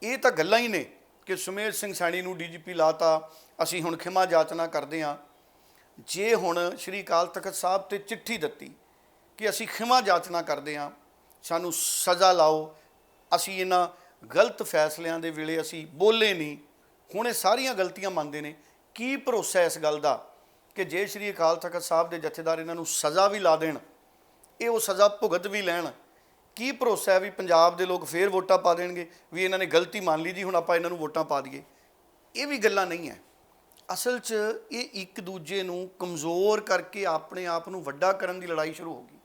ਇਹ ਤਾਂ ਗੱਲਾਂ ਹੀ ਨੇ ਕਿ ਸੁਮੇਰ ਸਿੰਘ ਸੈਣੀ ਨੂੰ ਡੀਜੀਪੀ ਲਾਤਾ, ਅਸੀਂ ਹੁਣ ਖਿਮਾ ਜਾਚਨਾ ਕਰਦੇ ਹਾਂ। ਜੇ ਹੁਣ ਸ਼੍ਰੀ ਅਕਾਲ ਤਖਤ ਸਾਹਿਬ ਤੇ ਚਿੱਠੀ ਦਿੱਤੀ ਕਿ ਅਸੀਂ ਖਿਮਾ ਜਾਚਨਾ ਕਰਦੇ ਹਾਂ, ਸਾਨੂੰ ਸਜ਼ਾ ਲਾਓ, ਅਸੀਂ ਇਹਨਾਂ ਗਲਤ ਫੈਸਲਿਆਂ ਦੇ ਵੇਲੇ ਅਸੀਂ ਬੋਲੇ ਨਹੀਂ, ਹੁਣ ਇਹ ਸਾਰੀਆਂ ਗਲਤੀਆਂ ਮੰਨਦੇ ਨੇ, ਕੀ ਭਰੋਸਾ ਇਸ ਗੱਲ ਦਾ ਕਿ ਜੇ ਸ਼੍ਰੀ ਅਕਾਲ ਤਖਤ ਸਾਹਿਬ ਦੇ ਜਥੇਦਾਰ ਇਹਨਾਂ ਨੂੰ ਸਜ਼ਾ ਵੀ ਲਾ ਦੇਣ, ਇਹ ਉਹ ਸਜ਼ਾ ਭੁਗਤ ਵੀ ਲੈਣ ਕੀ ਭਰੋਸਾ ਹੈ ਵੀ ਪੰਜਾਬ ਦੇ ਲੋਕ ਫੇਰ ਵੋਟਾਂ ਪਾ ਦੇਣਗੇ? ਵੀ ਇਹਨਾਂ ਨੇ ਗਲਤੀ ਮੰਨ ਲਈ ਜੀ, ਹੁਣ ਆਪਾਂ ਇਹਨਾਂ ਨੂੰ ਵੋਟਾਂ ਪਾ ਦਈਏ। ਇਹ ਵੀ ਗੱਲਾਂ ਨਹੀਂ ਹੈ। ਅਸਲ 'ਚ ਇਹ ਇੱਕ ਦੂਜੇ ਨੂੰ ਕਮਜ਼ੋਰ ਕਰਕੇ ਆਪਣੇ ਆਪ ਨੂੰ ਵੱਡਾ ਕਰਨ ਦੀ ਲੜਾਈ ਸ਼ੁਰੂ ਹੋ ਗਈ।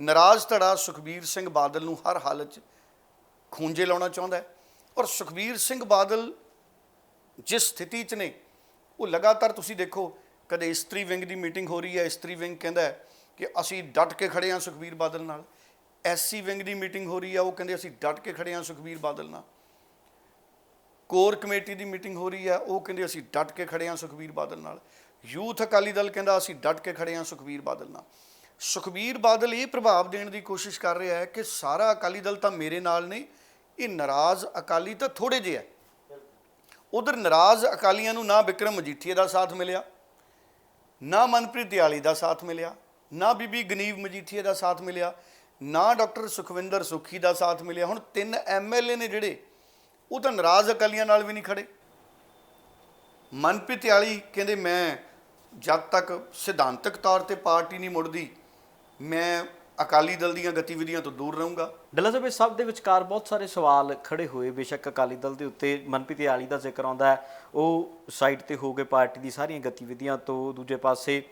ਨਾਰਾਜ਼ ਧੜਾ ਸੁਖਬੀਰ ਸਿੰਘ ਬਾਦਲ ਨੂੰ ਹਰ ਹਾਲਤ 'ਚ ਖੂੰਜੇ ਲਾਉਣਾ ਚਾਹੁੰਦਾ ਹੈ ਔਰ ਸੁਖਬੀਰ ਸਿੰਘ ਬਾਦਲ ਜਿਸ ਸਥਿਤੀ 'ਚ ਨੇ, ਉਹ ਲਗਾਤਾਰ ਤੁਸੀਂ ਦੇਖੋ, ਕਦੇ ਇਸਤਰੀ ਵਿੰਗ ਦੀ ਮੀਟਿੰਗ ਹੋ ਰਹੀ ਹੈ, ਇਸਤਰੀ ਵਿੰਗ ਕਹਿੰਦਾ ਕਿ ਅਸੀਂ ਡਟ ਕੇ ਖੜੇ ਹਾਂ ਸੁਖਬੀਰ ਬਾਦਲ ਨਾਲ। ਐਸਸੀ ਵਿੰਗ ਦੀ ਮੀਟਿੰਗ ਹੋ ਰਹੀ ਹੈ ਉਹ ਕਹਿੰਦੇ ਅਸੀਂ ਡਟ ਕੇ ਖੜੇ ਹਾਂ ਸੁਖਬੀਰ ਬਾਦਲ ਨਾਲ। ਕੋਰ ਕਮੇਟੀ ਦੀ ਮੀਟਿੰਗ ਹੋ ਰਹੀ ਹੈ ਉਹ ਕਹਿੰਦੇ ਅਸੀਂ ਡਟ ਕੇ ਖੜੇ ਹਾਂ ਸੁਖਬੀਰ ਬਾਦਲ ਨਾਲ। ਯੂਥ ਅਕਾਲੀ ਦਲ ਕਹਿੰਦਾ ਅਸੀਂ ਡਟ ਕੇ ਖੜੇ ਹਾਂ ਸੁਖਬੀਰ ਬਾਦਲ ਨਾਲ। ਸੁਖਬੀਰ ਬਾਦਲ ਇਹ ਪ੍ਰਭਾਵ ਦੇਣ ਦੀ ਕੋਸ਼ਿਸ਼ ਕਰ ਰਿਹਾ ਹੈ ਕਿ ਸਾਰਾ ਅਕਾਲੀ ਦਲ ਤਾਂ ਮੇਰੇ ਨਾਲ ਨਹੀਂ, ਇਹ ਨਾਰਾਜ਼ ਅਕਾਲੀ ਤਾਂ ਥੋੜੇ ਜਿਹੇ ਹੈ ਉਧਰ ਨਾਰਾਜ਼ ਅਕਾਲੀਆਂ ਨੂੰ ਨਾ ਵਿਕਰਮ ਮਜੀਠੀਆ ਦਾ ਸਾਥ ਮਿਲਿਆ, ਨਾ ਮਨਪ੍ਰੀਤ ਦਿਆਲੀ ਦਾ ਸਾਥ ਮਿਲਿਆ, ਨਾ ਬੀਬੀ ਗਨੀਵ ਮਜੀਠੀਆ ਦਾ ਸਾਥ ਮਿਲਿਆ ਨਾ ਡਾਕਟਰ ਸੁਖਵਿੰਦਰ ਸੁਖੀ ਦਾ ਸਾਥ ਮਿਲਿਆ। ਹੁਣ ਤਿੰਨ ਐਮਐਲਏ ਨੇ ਜਿਹੜੇ, ਉਹ ਤਾਂ ਨਾਰਾਜ਼ ਅਕਾਲੀਆਂ ਨਾਲ ਵੀ ਨਹੀਂ ਖੜੇ। ਮਨਪ੍ਰੀਤ ਦਿਆਲੀ ਕਹਿੰਦੇ, ਮੈਂ ਜਦ ਤੱਕ ਸਿਧਾਂਤਕ ਤੌਰ ਤੇ ਪਾਰਟੀ ਨਹੀਂ ਮੁੜਦੀ, ਮੈਂ ਅਕਾਲੀ ਦਲ ਦੀਆਂ ਗਤੀਵਿਧੀਆਂ ਤੋਂ ਦੂਰ ਰਹੂੰਗਾ। ਡੱਲਾ ਸਾਹਿਬ, ਇਸ ਸਭ ਦੇ ਵਿਚਕਾਰ ਬਹੁਤ ਸਾਰੇ ਸਵਾਲ ਖੜੇ ਹੋਏ। ਬੇਸ਼ੱਕ ਅਕਾਲੀ ਦਲ ਦੇ ਉੱਤੇ ਮਨਪ੍ਰੀਤ ਆਲੀ ਦਾ ਜ਼ਿਕਰ ਆਉਂਦਾ ਹੈ। ਉਹ ਸਾਈਡ ਤੇ ਹੋ ਗਏ ਪਾਰਟੀ ਦੀ ਸਾਰੀਆਂ ਗਤੀਵਿਧੀਆਂ ਤੋਂ ਦੂਜੇ ਪਾਸੇ